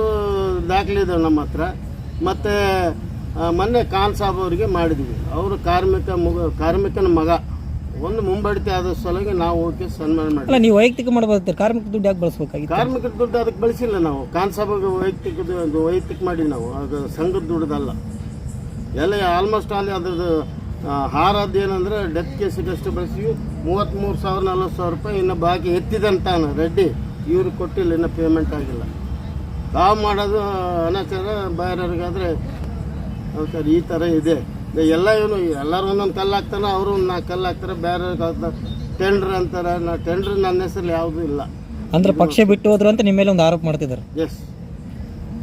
ದಾಖಲೆ ಇದಾವೆ ನಮ್ಮ ಹತ್ರ. ಮತ್ತು ಮೊನ್ನೆ ಖಾನ್ ಸಾಬ್ ಅವರಿಗೆ ಮಾಡಿದ್ವಿ. ಅವರು ಕಾರ್ಮಿಕ ಮಗ ಕಾರ್ಮಿಕನ ಮಗ. ಒಂದು ಮುಂಬಡ್ತಿ ಆದ ಸಲುವಾಗಿ ನಾವು ಹೋಗಿ ಸನ್ಮಾನ ಅಲ್ಲ ಮಾಡಿದ್ವಿ ನೀವು ವೈಯಕ್ತಿಕ ಮಾಡಬಹುದು ಕಾರ್ಮಿಕ ದುಡ್ಡು ಯಾಕೆ ಬಳಸ್ಬೇಕಾಗಿತ್ತು? ಕಾರ್ಮಿಕರ ದುಡ್ಡು ಅದಕ್ಕೆ ಬಳಸಿಲ್ಲ ನಾವು. ಖಾನ್ ಸಾಬ್ಗೆ ವೈಯಕ್ತಿಕ ವೈಯಕ್ತಿಕ ಮಾಡಿ ನಾವು. ಅದು ಸಂಘದ ದುಡ್ಡದಲ್ಲ. ಎಲ್ಲ ಆಲ್ಮೋಸ್ಟ್ ಅಲ್ಲಿ ಅದ್ರದ್ದು ಹಾರದ್ದು ಏನಂದ್ರೆ ಡೆತ್ ಕೇಸಿಗಷ್ಟು ಬಳಸಿವಿ ಮೂವತ್ತ್ಮೂರು ಸಾವಿರ ನಲ್ವತ್ತು ಸಾವಿರ ರೂಪಾಯಿ ಇನ್ನು ಬಾಕಿ ಎತ್ತಿದಂತಾನ ರೆಡ್ಡಿ. ಇವ್ರಿಗೆ ಕೊಟ್ಟಿಲ್ಲ ಇನ್ನು ಪೇಮೆಂಟ್ ಆಗಿಲ್ಲ. ತಾವು ಮಾಡೋದು ಅನಾಚಾರ ಬೇರೆಯವ್ರಿಗಾದ್ರೆ ಸರ್ ಈ ಥರ ಇದೆ. ಎಲ್ಲ ಏನು ಎಲ್ಲರೂ ಒಂದೊಂದು ಕಲ್ಲು ಹಾಕ್ತಾರೆ ಅವರು ಒಂದು ನಾಲ್ಕು ಕಲ್ಲು ಹಾಕ್ತಾರೆ ಬೇರೆಯವ್ರಿಗೆ ಹಾಕ್ತಾರೆ ಟೆಂಡ್ರ್ ಅಂತಾರೆ ನಾ ಟೆಂಡ್ರ್ ನನ್ನ ಹೆಸರಲ್ಲಿ ಯಾವುದೂ ಇಲ್ಲ. ಅಂದ್ರೆ ಪಕ್ಷ ಬಿಟ್ಟು ಹೋದ್ರು ಅಂತ ನಿಮ್ಮ ಮೇಲೆ ಒಂದು ಆರೋಪ ಮಾಡ್ತಿದ್ದಾರೆ ಎಸ್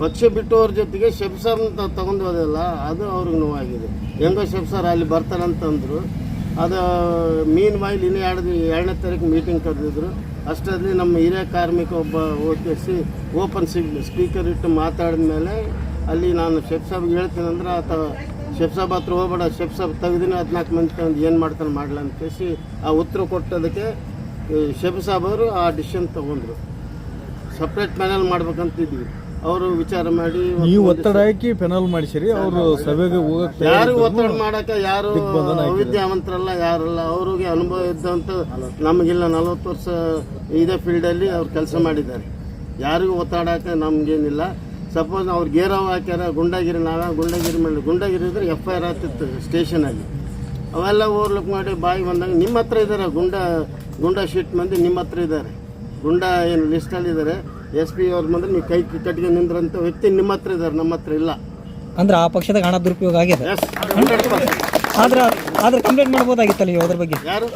ಪಕ್ಷ ಬಿಟ್ಟವ್ರ ಜೊತೆಗೆ ಶೆಬ್ಸರ್ ಅಂತ ತಗೊಂಡು ಹೋದಲ್ಲ ಅದು ಅವ್ರಿಗೆ ನೋವಾಗಿದೆ. ಹೆಂಗೋ ಶೆಬ್ಸರ್ ಅಲ್ಲಿ ಬರ್ತಾರಂತಂದ್ರು. ಅದು ಮೀನ್ ವಾಯಿಲ್ ಇನ್ನೂ ಎರಡು ಎರಡನೇ ತಾರೀಕು ಮೀಟಿಂಗ್ ಕರೆದಿದ್ರು. ಅಷ್ಟರಲ್ಲಿ ನಮ್ಮ ಹಿರಿಯ ಕಾರ್ಮಿಕ ಒಬ್ಬ ಓದಿಸಿ ಓಪನ್ ಸ್ಪೀಕರ್ ಇಟ್ಟು ಮಾತಾಡಿದ ಮೇಲೆ ಅಲ್ಲಿ ನಾನು ಶೆಫ್ ಸಾಬ್ಗೆ ಹೇಳ್ತೀನಿ ಅಂದ್ರೆ ಆತ ಶೆಫ್ ಸಾಬ್ ಹತ್ರ ಹೋಗ್ಬೇಡ, ಶೆಫ್ ಸಾಬ್ ತೆಗ್ದಿನಿ, ಹದಿನಾಲ್ಕು ಮಂದಿ ತಂದು ಏನು ಮಾಡ್ತಾನೆ ಮಾಡಲ ಅಂತ ಕೇಸಿ ಆ ಉತ್ತರ ಕೊಟ್ಟದಕ್ಕೆ ಶೆಫ್ ಸಾಬ್ ಅವರು ಆ ಡಿಸಿಷನ್ ತೊಗೊಂಡ್ರು. ಸಪ್ರೇಟ್ ಮ್ಯಾನಲ್ ಮಾಡ್ಬೇಕಂತಿದ್ವಿ. ಅವರು ವಿಚಾರ ಮಾಡಿ ಈ ಒತ್ತಡ ಹಾಕಿ ಪೆನಲ್ ಮಾಡಿಸಿರಿ ಅವರು ಸಭೆಗೆ ಹೋಗಕ್ಕೆ ಯಾರು ಒತ್ತಡ ಮಾಡಕ ಯಾರು ಅವಿದ್ಯಾವಂತರಲ್ಲ ಯಾರಲ್ಲ ಅವ್ರಿಗೆ ಅನುಭವ ಇದ್ದಂತ ನಮಗಿಲ್ಲ ನಲವತ್ತು ವರ್ಷ ಇದೇ ಫೀಲ್ಡಲ್ಲಿ ಅವ್ರು ಕೆಲಸ ಮಾಡಿದ್ದಾರೆ. ಯಾರಿಗೂ ಒತ್ತಡ ನಮ್ಗೇನಿಲ್ಲ. ಸಪೋಸ್ ಅವ್ರು ಗೇರವ್ ಹಾಕ್ಯಾರ ಗುಂಡಾಗಿರಿ ನಾವ ಗುಂಡಾಗಿರಿ ಮಾಡಿ ಗುಂಡಾಗಿರಿ ಇದ್ರೆ ಎಫ್ ಐ ಆರ್ ಆಗ್ತಿತ್ತು ಸ್ಟೇಷನಲ್ಲಿ ಅವೆಲ್ಲ ಓವರ್ಲುಕ್ ಮಾಡಿ ಬಾಯಿ ಬಂದಾಗ ನಿಮ್ಮ ಹತ್ರ ಇದ್ದಾರೆ ಗುಂಡ ಗುಂಡ ಶೀಟ್ ಮಂದಿ ನಿಮ್ಮ ಹತ್ರ ಇದ್ದಾರೆ ಗುಂಡ ಏನು ಲಿಸ್ಟಲ್ಲಿ ಇದ್ದಾರೆ ಎಸ್ ಪಿ ಅವ್ರ ಬಂದ್ರೆ ನೀವು ಕೈ ಕಟ್ಟಿಗೆ ನಿಂದ್ರಂತ ವ್ಯಕ್ತಿ ನಿಮ್ಮ ಹತ್ರ ಇದ್ದಾರೆ ನಮ್ಮ ಹತ್ರ ಇಲ್ಲ. ಅಂದ್ರೆ ಆ ಪಕ್ಷದ ಹಣ ದುರುಪಯೋಗ ಆಗಿದೆ. ಎಸ್ ಆದ್ರೆ ಆದ್ರೆ ಕಂಪ್ಲೇಂಟ್ ಮಾಡ್ಬೋದಾಗಿತ್ತಲ್ಲ ನೀವು ಅದ್ರ ಬಗ್ಗೆ? ಯಾರು?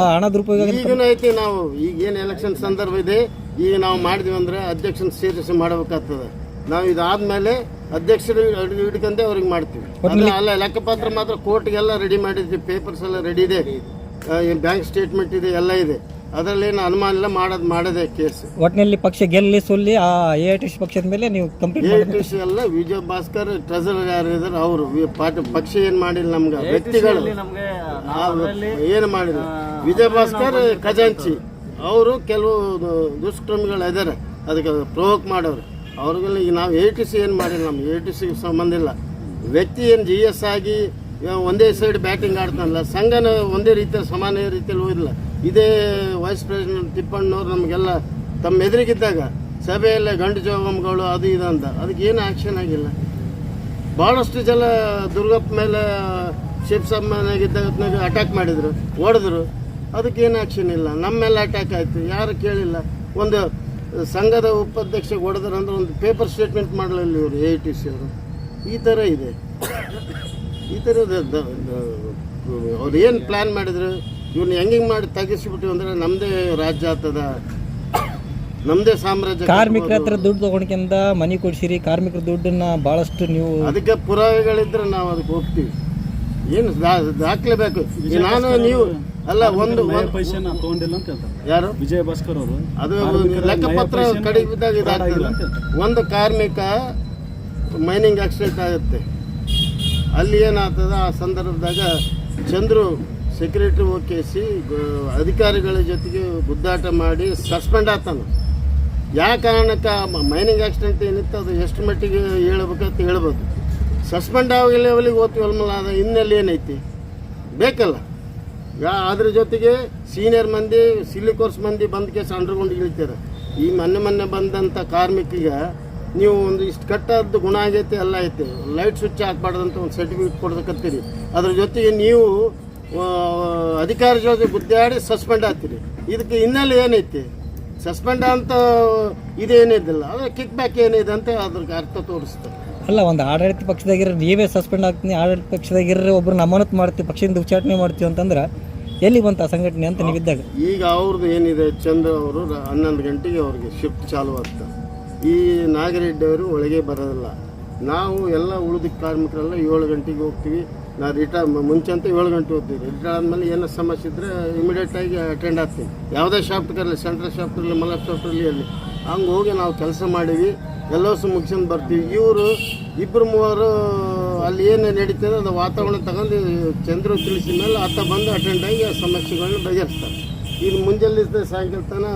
ಆ ಹಣ ದುರುಪಯೋಗ ಆಗಿದೆ. ಈಗನೂ ಐತಿ ನಾವು ಈಗ ಏನು ಎಲೆಕ್ಷನ್ ಸಂದರ್ಭ ಇದೆ ಈಗ ನಾವು ಮಾಡಿದ್ವಿ ಅಂದ್ರೆ ಅಧ್ಯಕ್ಷನ ಸೇರಿಸಿ ಮಾಡಬೇಕಾಗ್ತದೆ. ನಾವು ಇದಾದ್ಮೇಲೆ ಅಧ್ಯಕ್ಷರು ಹಿಡ್- ಹಿಡ್ಕೊಂಡೆ ಅವ್ರಿಗೆ ಮಾಡ್ತೀವಿ. ಅಲ್ಲ ಅಲ್ಲ ಲೆಕ್ಕಪತ್ರ ಮಾತ್ರ ಕೋರ್ಟ್ಗೆಲ್ಲ ರೆಡಿ ಮಾಡಿದ್ವಿ ಪೇಪರ್ಸ್ ಎಲ್ಲ ರೆಡಿ ಇದೆ. ಬ್ಯಾಂಕ್ ಸ್ಟೇಟ್ಮೆಂಟ್ ಇದೆ ಎಲ್ಲ ಇದೆ. ಅದರಲ್ಲೇನು ಅನುಮಾನ ಇಲ್ಲ ಮಾಡೋದು ಮಾಡೋದೇ ಕೇಸ್. ಒಟ್ಟಿನಲ್ಲಿ ಪಕ್ಷ ಗೆಲ್ಲಿ ಸುಲ್ಲಿ ಆ ಎ ಐ ಟಿ ಪಕ್ಷದ ಮೇಲೆ ನೀವು ಕಂಪ್ಲೀಟ್ ಎ ಟಿ ಸಿ ಅಲ್ಲ ವಿಜಯ ಭಾಸ್ಕರ್ ಟ್ರೆಜರರ್ ಯಾರು ಇದಾರೆ ಅವರು. ಪಾಠ ಪಕ್ಷ ಏನು ಮಾಡಿಲ್ಲ ನಮ್ಗೆ ವ್ಯಕ್ತಿಗಳು. ಏನು ಮಾಡಿಲ್ಲ. ವಿಜಯ ಭಾಸ್ಕರ್ ಖಜಾಂಚಿ. ಅವರು ಕೆಲವು ದುಷ್ಕರ್ಮಿಗಳು ಇದ್ದಾರೆ ಅದಕ್ಕೆ ಪ್ರವೋಕ್ ಮಾಡೋರು. ಅವ್ರಿಗೆಲ್ಲ ಈಗ ನಾವು ಎ ಟಿ ಸಿ ಏನು ಮಾಡಿಲ್ಲ ನಮ್ಗೆ ಎ ಟಿ ಸಿಗೆ ಸಂಬಂಧ ಇಲ್ಲ. ವ್ಯಕ್ತಿ ಏನು ಜಿ ಎಸ್ ಆಗಿ ಒಂದೇ ಸೈಡ್ ಬ್ಯಾಟಿಂಗ್ ಆಡ್ತಾನಲ್ಲ, ಸಂಘನ ಒಂದೇ ರೀತಿಯಲ್ಲಿ ಸಮಾನ ರೀತಿಯಲ್ಲಿ ಹೋಗಿಲ್ಲ ಇದೇ ವೈಸ್ ಪ್ರೆಸಿಡೆಂಟ್ ತಿಪ್ಪಣ್ಣವ್ರು ನಮಗೆಲ್ಲ ತಮ್ಮ ಎದುರಿಗಿದ್ದಾಗ, ಸಭೆಯಲ್ಲೇ ಗಂಡು ಜೋಗಮ್ಗಳು ಅದು ಇದು ಅಂತ, ಅದಕ್ಕೆ ಏನು ಆ್ಯಕ್ಷನ್ ಆಗಿಲ್ಲ. ಭಾಳಷ್ಟು ಜನ ದುರ್ಗಪ್ಪ ಮೇಲೆ ಶಿಫ್ ಮನೆಗಿದ್ದಾಗ ಅಟ್ಯಾಕ್ ಮಾಡಿದರು, ಹೊಡೆದ್ರು, ಅದಕ್ಕೆ ಏನು ಆ್ಯಕ್ಷನ್ ಇಲ್ಲ. ನಮ್ಮ ಮೇಲೆ ಅಟ್ಯಾಕ್ ಆಯಿತು, ಯಾರು ಕೇಳಿಲ್ಲ. ಒಂದು ಸಂಘದ ಉಪಾಧ್ಯಕ್ಷ ಹೊಡೆದ್ರು ಅಂದ್ರೆ ಒಂದು ಪೇಪರ್ ಸ್ಟೇಟ್ಮೆಂಟ್ ಮಾಡಲಿಲ್ಲ ಇವರು ಎ ಟಿ ಸಿ ಅವರು. ಈ ಥರ ಇದೆ. ಈ ಥರದ ಅವ್ರು ಏನು ಪ್ಲ್ಯಾನ್ ಮಾಡಿದ್ರು? ಇವ್ರನ್ನ ಹೆಂಗೆ ಮಾಡಿ ತಗ್ಗಿಸ್ಬಿಟ್ಟು ಅಂದ್ರೆ ನಮ್ಮದೇ ರಾಜ್ಯ ಆಗ್ತದ ನಮ್ಮದೇ ಸಾಮ್ರಾಜ್ಯ ಕಾರ್ಮಿಕರ ಹತ್ರ ದುಡ್ಡು ತಗೊಂಡ್ಕಿಂತ ಮನೆ ಕೊಡ್ಸಿರಿ ಕಾರ್ಮಿಕರ ದುಡ್ಡನ್ನ ಭಾಳಷ್ಟು ನೀವು ಅದಕ್ಕೆ ಪುರಾವೆಗಳಿದ್ರೆ ನಾವು ಅದಕ್ಕೆ ಹೋಗ್ತೀವಿ. ಏನು ದಾಖಲೆ ಬೇಕು ನಾನು ನೀವು ಅಲ್ಲ ಒಂದು ತಗೊಂಡಿಲ್ಲ ಅಂತ ಹೇಳ್ತಾರೆ. ಯಾರು? ವಿಜಯ ಭಾಸ್ಕರ್ ಅವರು. ಅದು ಲೆಕ್ಕಪತ್ರ ಕಡಿಮೆ ಇದಾಗ್ತದೆ. ಹೇಳ್ತಾರೆ. ಒಂದು ಕಾರ್ಮಿಕ ಮೈನಿಂಗ್ ಆಕ್ಸಿಡೆಂಟ್ ಆಗುತ್ತೆ. ಅಲ್ಲಿ ಏನಾಗ್ತದೆ? ಆ ಸಂದರ್ಭದಾಗ ಚಂದ್ರು ಸೆಕ್ರೆಟರಿ ಸಿ ಅಧಿಕಾರಿಗಳ ಜೊತೆಗೆ ಗುದ್ದಾಟ ಮಾಡಿ ಸಸ್ಪೆಂಡ್ ಆತಾನ ಯಾವ ಕಾರಣಕ್ಕೆ ಮೈನಿಂಗ್ ಆಕ್ಸಿಡೆಂಟ್ ಏನಿತ್ತು ಅದು ಎಷ್ಟು ಮಟ್ಟಿಗೆ ಹೇಳ್ಬೇಕಂತ ಹೇಳ್ಬೋದು. ಸಸ್ಪೆಂಡ್ ಆಗಿ ಲೆವೆಲಿಗೆ ಓದ್ತೀವಲ್ಲ ಅದು ಹಿನ್ನೆಲೆ ಏನೈತಿ? ಬೇಕಲ್ಲ. ಅದ್ರ ಜೊತೆಗೆ ಸೀನಿಯರ್ ಮಂದಿ ಸಿಲ್ಲಿ ಕೋರ್ಸ್ ಮಂದಿ ಬಂದ ಕೇಸ್ ಅಂಡರ್ಗೊಂಡು ಇಳಿತಾರೆ. ಈ ಮೊನ್ನೆ ಮೊನ್ನೆ ಬಂದಂಥ ಕಾರ್ಮಿಕಿಗೆ ನೀವು ಒಂದು ಇಷ್ಟು ಕಟ್ಟದ್ದು ಗುಣ ಆಗೈತೆ ಎಲ್ಲ ಐತೆ ಲೈಟ್ ಸ್ವಿಚ್ ಹಾಕ್ಬಾರ್ದಂತ ಒಂದು ಸರ್ಟಿಫಿಕೇಟ್ ಕೊಡ್ತಕ್ಕಂತೀರಿ ಅದ್ರ ಜೊತೆಗೆ ನೀವು ಅಧಿಕಾರಿ ಜೊತೆ ಗುದ್ದಾಡಿ ಸಸ್ಪೆಂಡ್ ಆಗ್ತೀರಿ. ಇದಕ್ಕೆ ಹಿನ್ನೆಲೆ ಏನೈತಿ? ಸಸ್ಪೆಂಡ್ ಅಂತ ಇದೇನಿದ್ದಿಲ್ಲ ಅದ್ರ ಕಿಕ್ ಬ್ಯಾಕ್ ಏನಿದೆ ಅಂತ ಅದ್ರಿಗೆ ಅರ್ಥ ತೋರಿಸ್ತದೆ ಅಲ್ಲ ಒಂದು ಆಡಳಿತ ಪಕ್ಷದಾಗಿರ ನೀವೇ ಸಸ್ಪೆಂಡ್ ಆಗ್ತೀನಿ ಆಡಳಿತ ಪಕ್ಷದಾಗಿರೋ ಒಬ್ರು ನಮನತ್ ಮಾಡ್ತೀವಿ ಪಕ್ಷದಿಂದ ಉಚ್ಚಾಟನೆ ಮಾಡ್ತೀವಿ ಅಂತಂದ್ರೆ ಎಲ್ಲಿ ಬಂತ ಆ ಸಂಘಟನೆ ಅಂತ ನೀವಿದ್ದಾಗ? ಈಗ ಅವ್ರದ್ದು ಏನಿದೆ ಚಂದ್ರ ಅವರು ಹನ್ನೊಂದು ಗಂಟೆಗೆ ಅವ್ರಿಗೆ ಶಿಫ್ಟ್ ಚಾಲು ಆಗ್ತದೆ ಈ ನಾಗರೆಡ್ಡಿಯವರು ಒಳಗೆ ಬರೋದಿಲ್ಲ. ನಾವು ಎಲ್ಲ ಉಳಿದ ಕಾರ್ಮಿಕರೆಲ್ಲ ಏಳು ಗಂಟೆಗೆ ಹೋಗ್ತೀವಿ. ನಾ ರಿಟರ್ನ್ ಮುಂಚೆ ಅಂತ ಏಳು ಗಂಟೆ ಹೋಗ್ತೀವಿ. ರಿಟರ್ನ್ ಆದಮೇಲೆ ಏನೋ ಸಮಸ್ಯೆ ಇದ್ದರೆ ಇಮಿಡಿಯೇಟಾಗಿ ಅಟೆಂಡ್ ಆಗ್ತೀವಿ. ಯಾವುದೇ ಶಾಫ್ಟ್ ಇರಲಿ, ಸೆಂಟ್ರಲ್ ಶಾಪ್ ಇರಲಿ ಮಲ ಅಲ್ಲಿ ಹಂಗೆ ಹೋಗಿ ನಾವು ಕೆಲಸ ಮಾಡೀವಿ. ಎಲ್ಲೋಸು ಮುಗಿಸ್ಕೊಂಡು ಬರ್ತೀವಿ. ಇವರು ಇಬ್ಬರು ಮೂವರು ಅಲ್ಲಿ ಏನು ನಡೀತದೆ ಅದು ವಾತಾವರಣ ತಗೊಂಡು ಚಂದ್ರ ತಿಳಿಸಿದ ಮೇಲೆ ಆತ ಬಂದು ಅಟೆಂಡ್ ಆಗಿ ಆ ಸಮಸ್ಯೆಗಳನ್ನ ಬಗೆಹರಿಸ್ತಾರೆ. ಇನ್ನು ಮುಂಜಾನೆ ಸಾಯಂಕಾಲ ತನಕ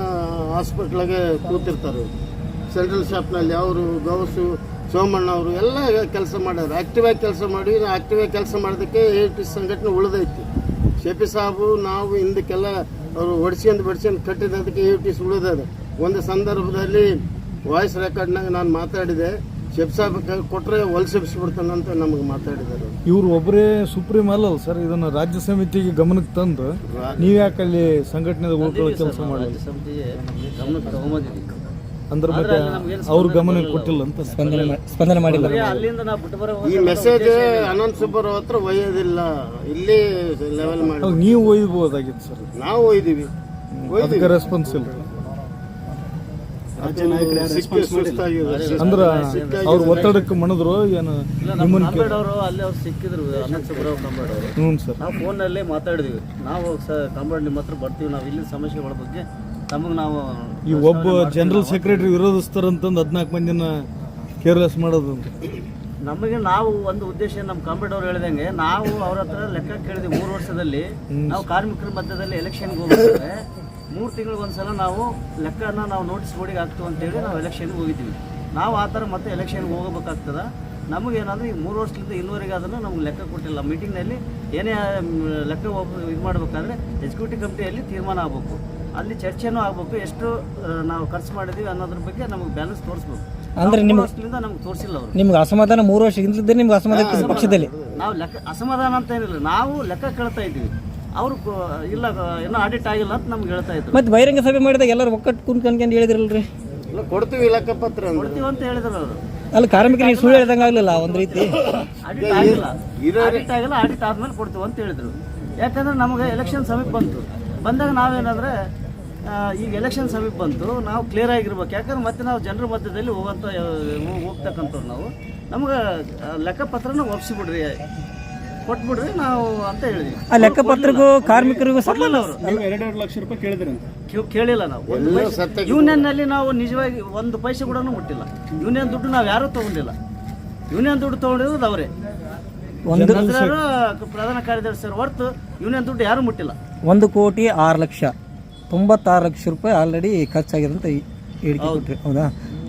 ಹಾಸ್ಪಿಟ್ಲಾಗೆ ಕೂತಿರ್ತಾರೆ. ಸೆಂಟ್ರಲ್ ಶಾಪ್ನಲ್ಲಿ ಅವರು ಗೌಸು ಸೋಮಣ್ಣ ಅವರು ಎಲ್ಲ ಕೆಲಸ ಮಾಡಿದ್ರು. ಆ್ಯಕ್ಟಿವಾಗಿ ಆಗಿ ಕೆಲಸ ಮಾಡಿ ನಾವು ಆಗಿ ಕೆಲಸ ಮಾಡೋದಕ್ಕೆ ಎ ಟಿ ಸಂಘಟನೆ ಉಳಿದೈತಿ. ಶೆಫಿ ಸಾಬು ನಾವು ಹಿಂದಕ್ಕೆಲ್ಲ ಅವರು ಹೊಡ್ಸ್ಕೊಂಡು ಬಡ್ಸ್ಕೊಂಡು ಕಟ್ಟಿದ್ದಕ್ಕೆ ಎ ಟಿ ಉಳಿದದ. ಒಂದು ಸಂದರ್ಭದಲ್ಲಿ ವಾಯ್ಸ್ ರೆಕಾರ್ಡ್ನಾಗ ನಾನು ಮಾತಾಡಿದೆ ಶಫಿ ಸಾಬ್ ಕೊಟ್ಟರೆ ಅಂತ ನಮಗೆ ಮಾತಾಡಿದ್ದಾರೆ ಇವರು ಒಬ್ಬರೇ ಸುಪ್ರೀಂ ಅಲ್ಲ ಸರ್ ಇದನ್ನು ರಾಜ್ಯ ಸಮಿತಿಗೆ ಗಮನಕ್ಕೆ ತಂದು ನೀವು ಯಾಕೆ ಅಲ್ಲಿ ಸಂಘಟನೆ ಉಳ್ಕೊಳ್ಳೋ ಕೆಲಸ ಮಾಡಿ ಸಮಿತಿಗೆ ಗಮನಕ್ಕೆ ತಗೊಂಬಂದಿದ್ದೀವಿ. ಅಂದ್ರೆ ಮತ್ತೆ ಅವ್ರ ಗಮನ ಕೊಟ್ಟಿಲ್ಲ. ಅಂತ ಸ್ಪಂದನೆ ಸ್ಪಂದನೆ ಮಾಡಿಲ್ಲ. ಈ ಮೆಸೇಜ್ ಅನಂತ್ ಸುಬ್ಬರಾವ್ ಹತ್ರ ಒಯ್ಯೋದಿಲ್ಲ. ಇಲ್ಲಿ ಲೆವೆಲ್ ಮಾಡಿ ನೀವು ಒಯ್ಬೋದಾಗಿತ್ತು ಸರ್. ನಾವು ಒಯ್ದೀವಿ. ಅದಕ್ಕೆ ರೆಸ್ಪಾನ್ಸ್ ಇಲ್ಲ. ಅಂದ್ರ ಅವ್ರ ಒತ್ತಡಕ್ಕೆ ಮಣದ್ರು ಏನು ಅವರು ಅಲ್ಲಿ ಅವ್ರು ಸಿಕ್ಕಿದ್ರು ಅನಂತ್ ಸುಬ್ರಾವ್ ಕಂಬಾಡ್ ಅವರು. ಹ್ಞೂ ಸರ್. ನಾವು ಫೋನಲ್ಲೇ ಮಾತಾಡಿದ್ವಿ. ನಾವು ಸರ್ ಕಂಬೇಡ್ ನಿಮ್ಮ ಹತ್ರ ಬರ್ತೀವಿ ನಾವು ಇಲ್ಲಿ ಸಮಸ್ಯೆಗಳ ಬಗ್ಗೆ. ತಮಗೆ ನಾವು ಈ ಒಬ್ಬ ಜನರಲ್ ಸೆಕ್ರೆಟರಿ ವಿರೋಧಿಸ್ತಾರಂತಂದು ಹದಿನಾಲ್ಕು ಮಂದಿನ ಕೇರ್ಲೆಸ್ ಮಾಡೋದು. ನಮಗೆ ನಾವು ಒಂದು ಉದ್ದೇಶ ನಮ್ಮ ಕಂಬೇಡ್ ಅವ್ರು ಹೇಳಿದಂಗೆ ನಾವು ಅವ್ರ ಹತ್ರ ಲೆಕ್ಕ ಕೇಳಿದ್ವಿ ಮೂರು ವರ್ಷದಲ್ಲಿ. ನಾವು ಕಾರ್ಮಿಕರ ಮಧ್ಯದಲ್ಲಿ ಎಲೆಕ್ಷನ್ಗೆ ಹೋಗ್ಬೇಕಾದ್ರೆ ಮೂರು ತಿಂಗಳಿಗೆ ಒಂದ್ಸಲ ನಾವು ಲೆಕ್ಕನ ನಾವು ನೋಟಿಸ್ ಬೋರ್ಡಿಗೆ ಹಾಕ್ತು ಅಂತೇಳಿ ನಾವು ಎಲೆಕ್ಷನ್ಗೆ ಹೋಗಿದ್ದೀವಿ. ನಾವು ಆ ಥರ ಮತ್ತೆ ಎಲೆಕ್ಷನ್ಗೆ ಹೋಗಬೇಕಾಗ್ತದ? ನಮಗೇನಂದ್ರೆ ಈ ಮೂರು ವರ್ಷದಿಂದ ಇನ್ನೂವರೆಗೆ ಅದನ್ನು ನಮ್ಗೆ ಲೆಕ್ಕ ಕೊಟ್ಟಿಲ್ಲ. ಮೀಟಿಂಗ್ನಲ್ಲಿ ಏನೇ ಲೆಕ್ಕ ಇದು ಮಾಡಬೇಕಾದ್ರೆ ಎಕ್ಸಿಕ್ಯೂಟಿವ್ ಕಮಿಟಿಯಲ್ಲಿ ತೀರ್ಮಾನ ಆಗಬೇಕು. ಅಲ್ಲಿ ಚರ್ಚೆನೂ ಆಗಬೇಕು ಎಷ್ಟು ನಾವು ಖರ್ಚು ಮಾಡಿದೀವಿ ಅನ್ನೋದ್ರ ಬಗ್ಗೆ ನಮಗೆ ಬ್ಯಾಲೆನ್ಸ್ ತೋರಿಸ್ಬೇಕು. ಅಂದ್ರೆ ನಿಮ್ಮ ನಿಮ್ಗೆ- ತೋರಿಸಿಲ್ಲ ಅವರು. ನಿಮ್ಗೆ ಅಸಮಾಧಾನ ಮೂರು ವರ್ಷ ಹಿಂದಿದ್ದೆ ನಿಮ್ಗೆ ಅಸಮಾಧಾನ ಪಕ್ಷದಲ್ಲಿ. ನಾವು ಲೆಕ್ಕ ಅಸಮಾಧಾನ ಅಂತ ಏನಿಲ್ಲ. ನಾವು ಲೆಕ್ಕ ಕೇಳ್ತಾ ಇದ್ದೀವಿ. ಅವರು ಇಲ್ಲ ಏನೋ ಆಡಿಟ್ ಆಗಿಲ್ಲ ಅಂತ ನಮ್ಗೆ ಹೇಳ್ತಾ ಇದ್ರು. ಮತ್ತೆ ಬಹಿರಂಗ ಸಭೆ ಮಾಡಿದಾಗ ಎಲ್ಲರೂ ಒಕ್ಕಟ್ಟು ಕುಂತ್ ಕನ್ಕೊಂಡು ಹೇಳಿದ್ರಲ್ರಿ? ಇಲ್ಲ ಕೊಡ್ತೀವಿ ಲೆಕ್ಕಪತ್ರ ಪತ್ರ ಕೊಡ್ತೀವಿ ಅಂತ ಹೇಳಿದ್ರು ಅವರು. ಅಲ್ಲಿ ಕಾರ್ಮಿಕರಿಗೆ ಸುಳ್ಳು ಹೇಳ್ದಂಗೆ ಆಗಲಿಲ್ಲ ಒಂದು ರೀತಿ. ಆಡಿಟ್ ಆಗಿಲ್ಲ. ಆಡಿಟ್ ಆಗಿಲ್ಲ ಆಡಿಟ್ ಆದ್ಮೇಲೆ ಕೊಡ್ತೀವಿ ಅಂತ ಹೇಳಿದ್ರು. ಯಾಕಂದ್ರೆ ನಮಗೆ ಎಲೆಕ್ಷನ್ ಸಮೀಪ ಬಂತು. ಬಂದಾಗ ನಾವೇನಂದ್ರೆ ಈಗ ಎಲೆಕ್ಷನ್ ಸಮೀಪ ಬಂತು. ನಾವು ಕ್ಲಿಯರ್ ಆಗಿರ್ಬೇಕು. ಯಾಕಂದ್ರೆ ಮತ್ತೆ ನಾವು ಜನರ ಮಧ್ಯದಲ್ಲಿ ಹೋಗಂತ ಹೋಗ್ತಕ್ಕಂಥವ್ರು ನಾವು. ನಮ್ಗೆ ಲೆಕ್ಕಪತ್ರನ ಒಪ್ಸಿಬಿಡ್ರಿ. ಕೊಟ್ಬಿಡ್ರಿ ನಾವು ಅಂತ ಹೇಳಿದ್ವಿ. ಆ ಲೆಕ್ಕಪತ್ರಕ್ಕೂ ಕಾರ್ಮಿಕರಿಗೂ ಸಂಬಂಧ ಅವರು. ನೀವು ಎರಡೆರಡು ಲಕ್ಷ ರೂಪಾಯಿ ಕೇಳಿದ್ರೆ ಕೇವ್- ಕೇಳಿಲ್ಲ ನಾವು. ಯೂನಿಯನ್ನಲ್ಲಿ ಯೂನಿಯನ್ನಲ್ಲಿ ನಾವು ನಿಜವಾಗಿ ಒಂದು ಪೈಸೆ ಕೂಡ ಮುಟ್ಟಿಲ್ಲ. ಯೂನಿಯನ್ ದುಡ್ಡು ನಾವು ಯಾರೂ ತಗೊಂಡಿಲ್ಲ. ಯೂನಿಯನ್ ದುಡ್ಡು ತಗೊಂಡಿರೋದು ಅವರೇ. ಪ್ರಧಾನ ಕಾರ್ಯದರ್ಶಿ ಹೊರತು ಯೂನಿಯನ್ ದುಡ್ಡು ಯಾರು ಮುಟ್ಟಿಲ್ಲ. ಒಂದು ಕೋಟಿ ಆರು ಲಕ್ಷ. ತೊಂಬತ್ತಾರು ಲಕ್ಷ ರೂಪಾಯಿ ಆಲ್ರೆಡಿ ಖರ್ಚಾಗಿದೆ ಅಂತ ಹೇಳಿಕೆ ಕೊಟ್ರಿ ಹೌದಾ?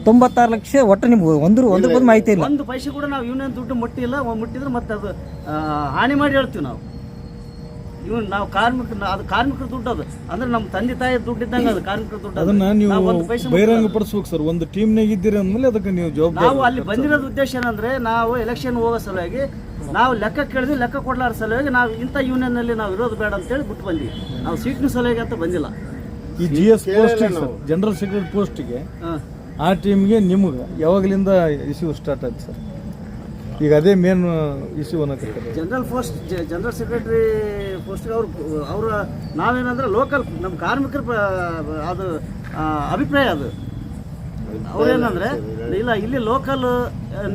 ತೊಂಬತ್ತಾರು ಲಕ್ಷ ಒಟ್ಟು ನಿಮ್ಗೆ ಒಂದು ಒಂದ್ರ ಬಗ್ಗೆ ಮಾಹಿತಿ ಇಲ್ಲ. ಒಂದು ಪೈಸೆ ಕೂಡ ನಾವು ಇವನೇನು ದುಡ್ಡು ಮುಟ್ಟಿಲ್ಲ ಮುಟ್ಟಿದ್ರೆ ಮತ್ತೆ ಅದು ಹಾನಿ ಮಾಡಿ ಹೇಳ್ತೀವಿ ನಾವು. ಇವನ್ ನಾವು ಕಾರ್ಮಿಕ ಅದು ಕಾರ್ಮಿಕರ ದುಡ್ಡು ಅದು. ಅಂದ್ರೆ ನಮ್ಮ ತಂದೆ ತಾಯಿ ದುಡ್ಡು ಇದ್ದಂಗೆ ಅದು ಕಾರ್ಮಿಕರ ದುಡ್ಡು ಅದು. ಅದನ್ನ ನೀವು ಸರ್. ಒಂದು ಟೀಮ್ನಾಗ ಇದ್ದೀರಿ ಅಂದ್ಮೇಲೆ ಅದಕ್ಕೆ ನೀವು ಜವಾಬ್ದಾರಿ ನಾವು ಅಲ್ಲಿ ಬಂದಿರೋದು ಉದ್ದೇಶ ಏನಂದ್ರೆ ನಾವು ಎಲೆಕ್ಷನ್ ಹೋಗೋ ಸಲುವಾಗಿ ನಾವು ಲೆಕ್ಕ ಕೇಳಿದ್ವಿ ಲೆಕ್ಕ ಕೊಡ್ಲಾರ ಸಲುವಾಗಿ ನಾವು ಇಂಥ ಯೂನಿಯನ್ನಲ್ಲಿ ನಾವು ಇರೋದು ಬೇಡ ಅಂತೇಳಿ ಬಿಟ್ಟು ಬಂದ್ವಿ. ನಾವು ಸೀಟ್ನ ಸಲುವಾಗಿ ಅಂತ ಬಂದಿಲ್ಲ. ಈ G S post sir general secretary ಪೋಸ್ಟಿಗೆ. ಆ ಟೀಮ್ಗೆ ನಿಮ್ಗೆ ಯಾವಾಗಲಿಂದ ಇಶ್ಯೂ ಸ್ಟಾರ್ಟ್ ಆಯ್ತು ಸರ್? ಈಗ ಅದೇ ಮೇನ್ ಇಶ್ಯೂ ಅನ್ನಕತ್ತಾರೆ ಜನರಲ್ ಪೋಸ್ಟ್ ಜನರಲ್ ಸೆಕ್ರೆಟರಿ ಪೋಸ್ಟ್ಗೆ ಅವ್ರು ಅವರ ನಾವೇನಂದ್ರೆ ಲೋಕಲ್ ನಮ್ಮ ಕಾರ್ಮಿಕರ ಅದು ಅಭಿಪ್ರಾಯ ಅದು. ಅವ್ರೇನಂದ್ರೆ ಇಲ್ಲ. ಇಲ್ಲಿ ಲೋಕಲ್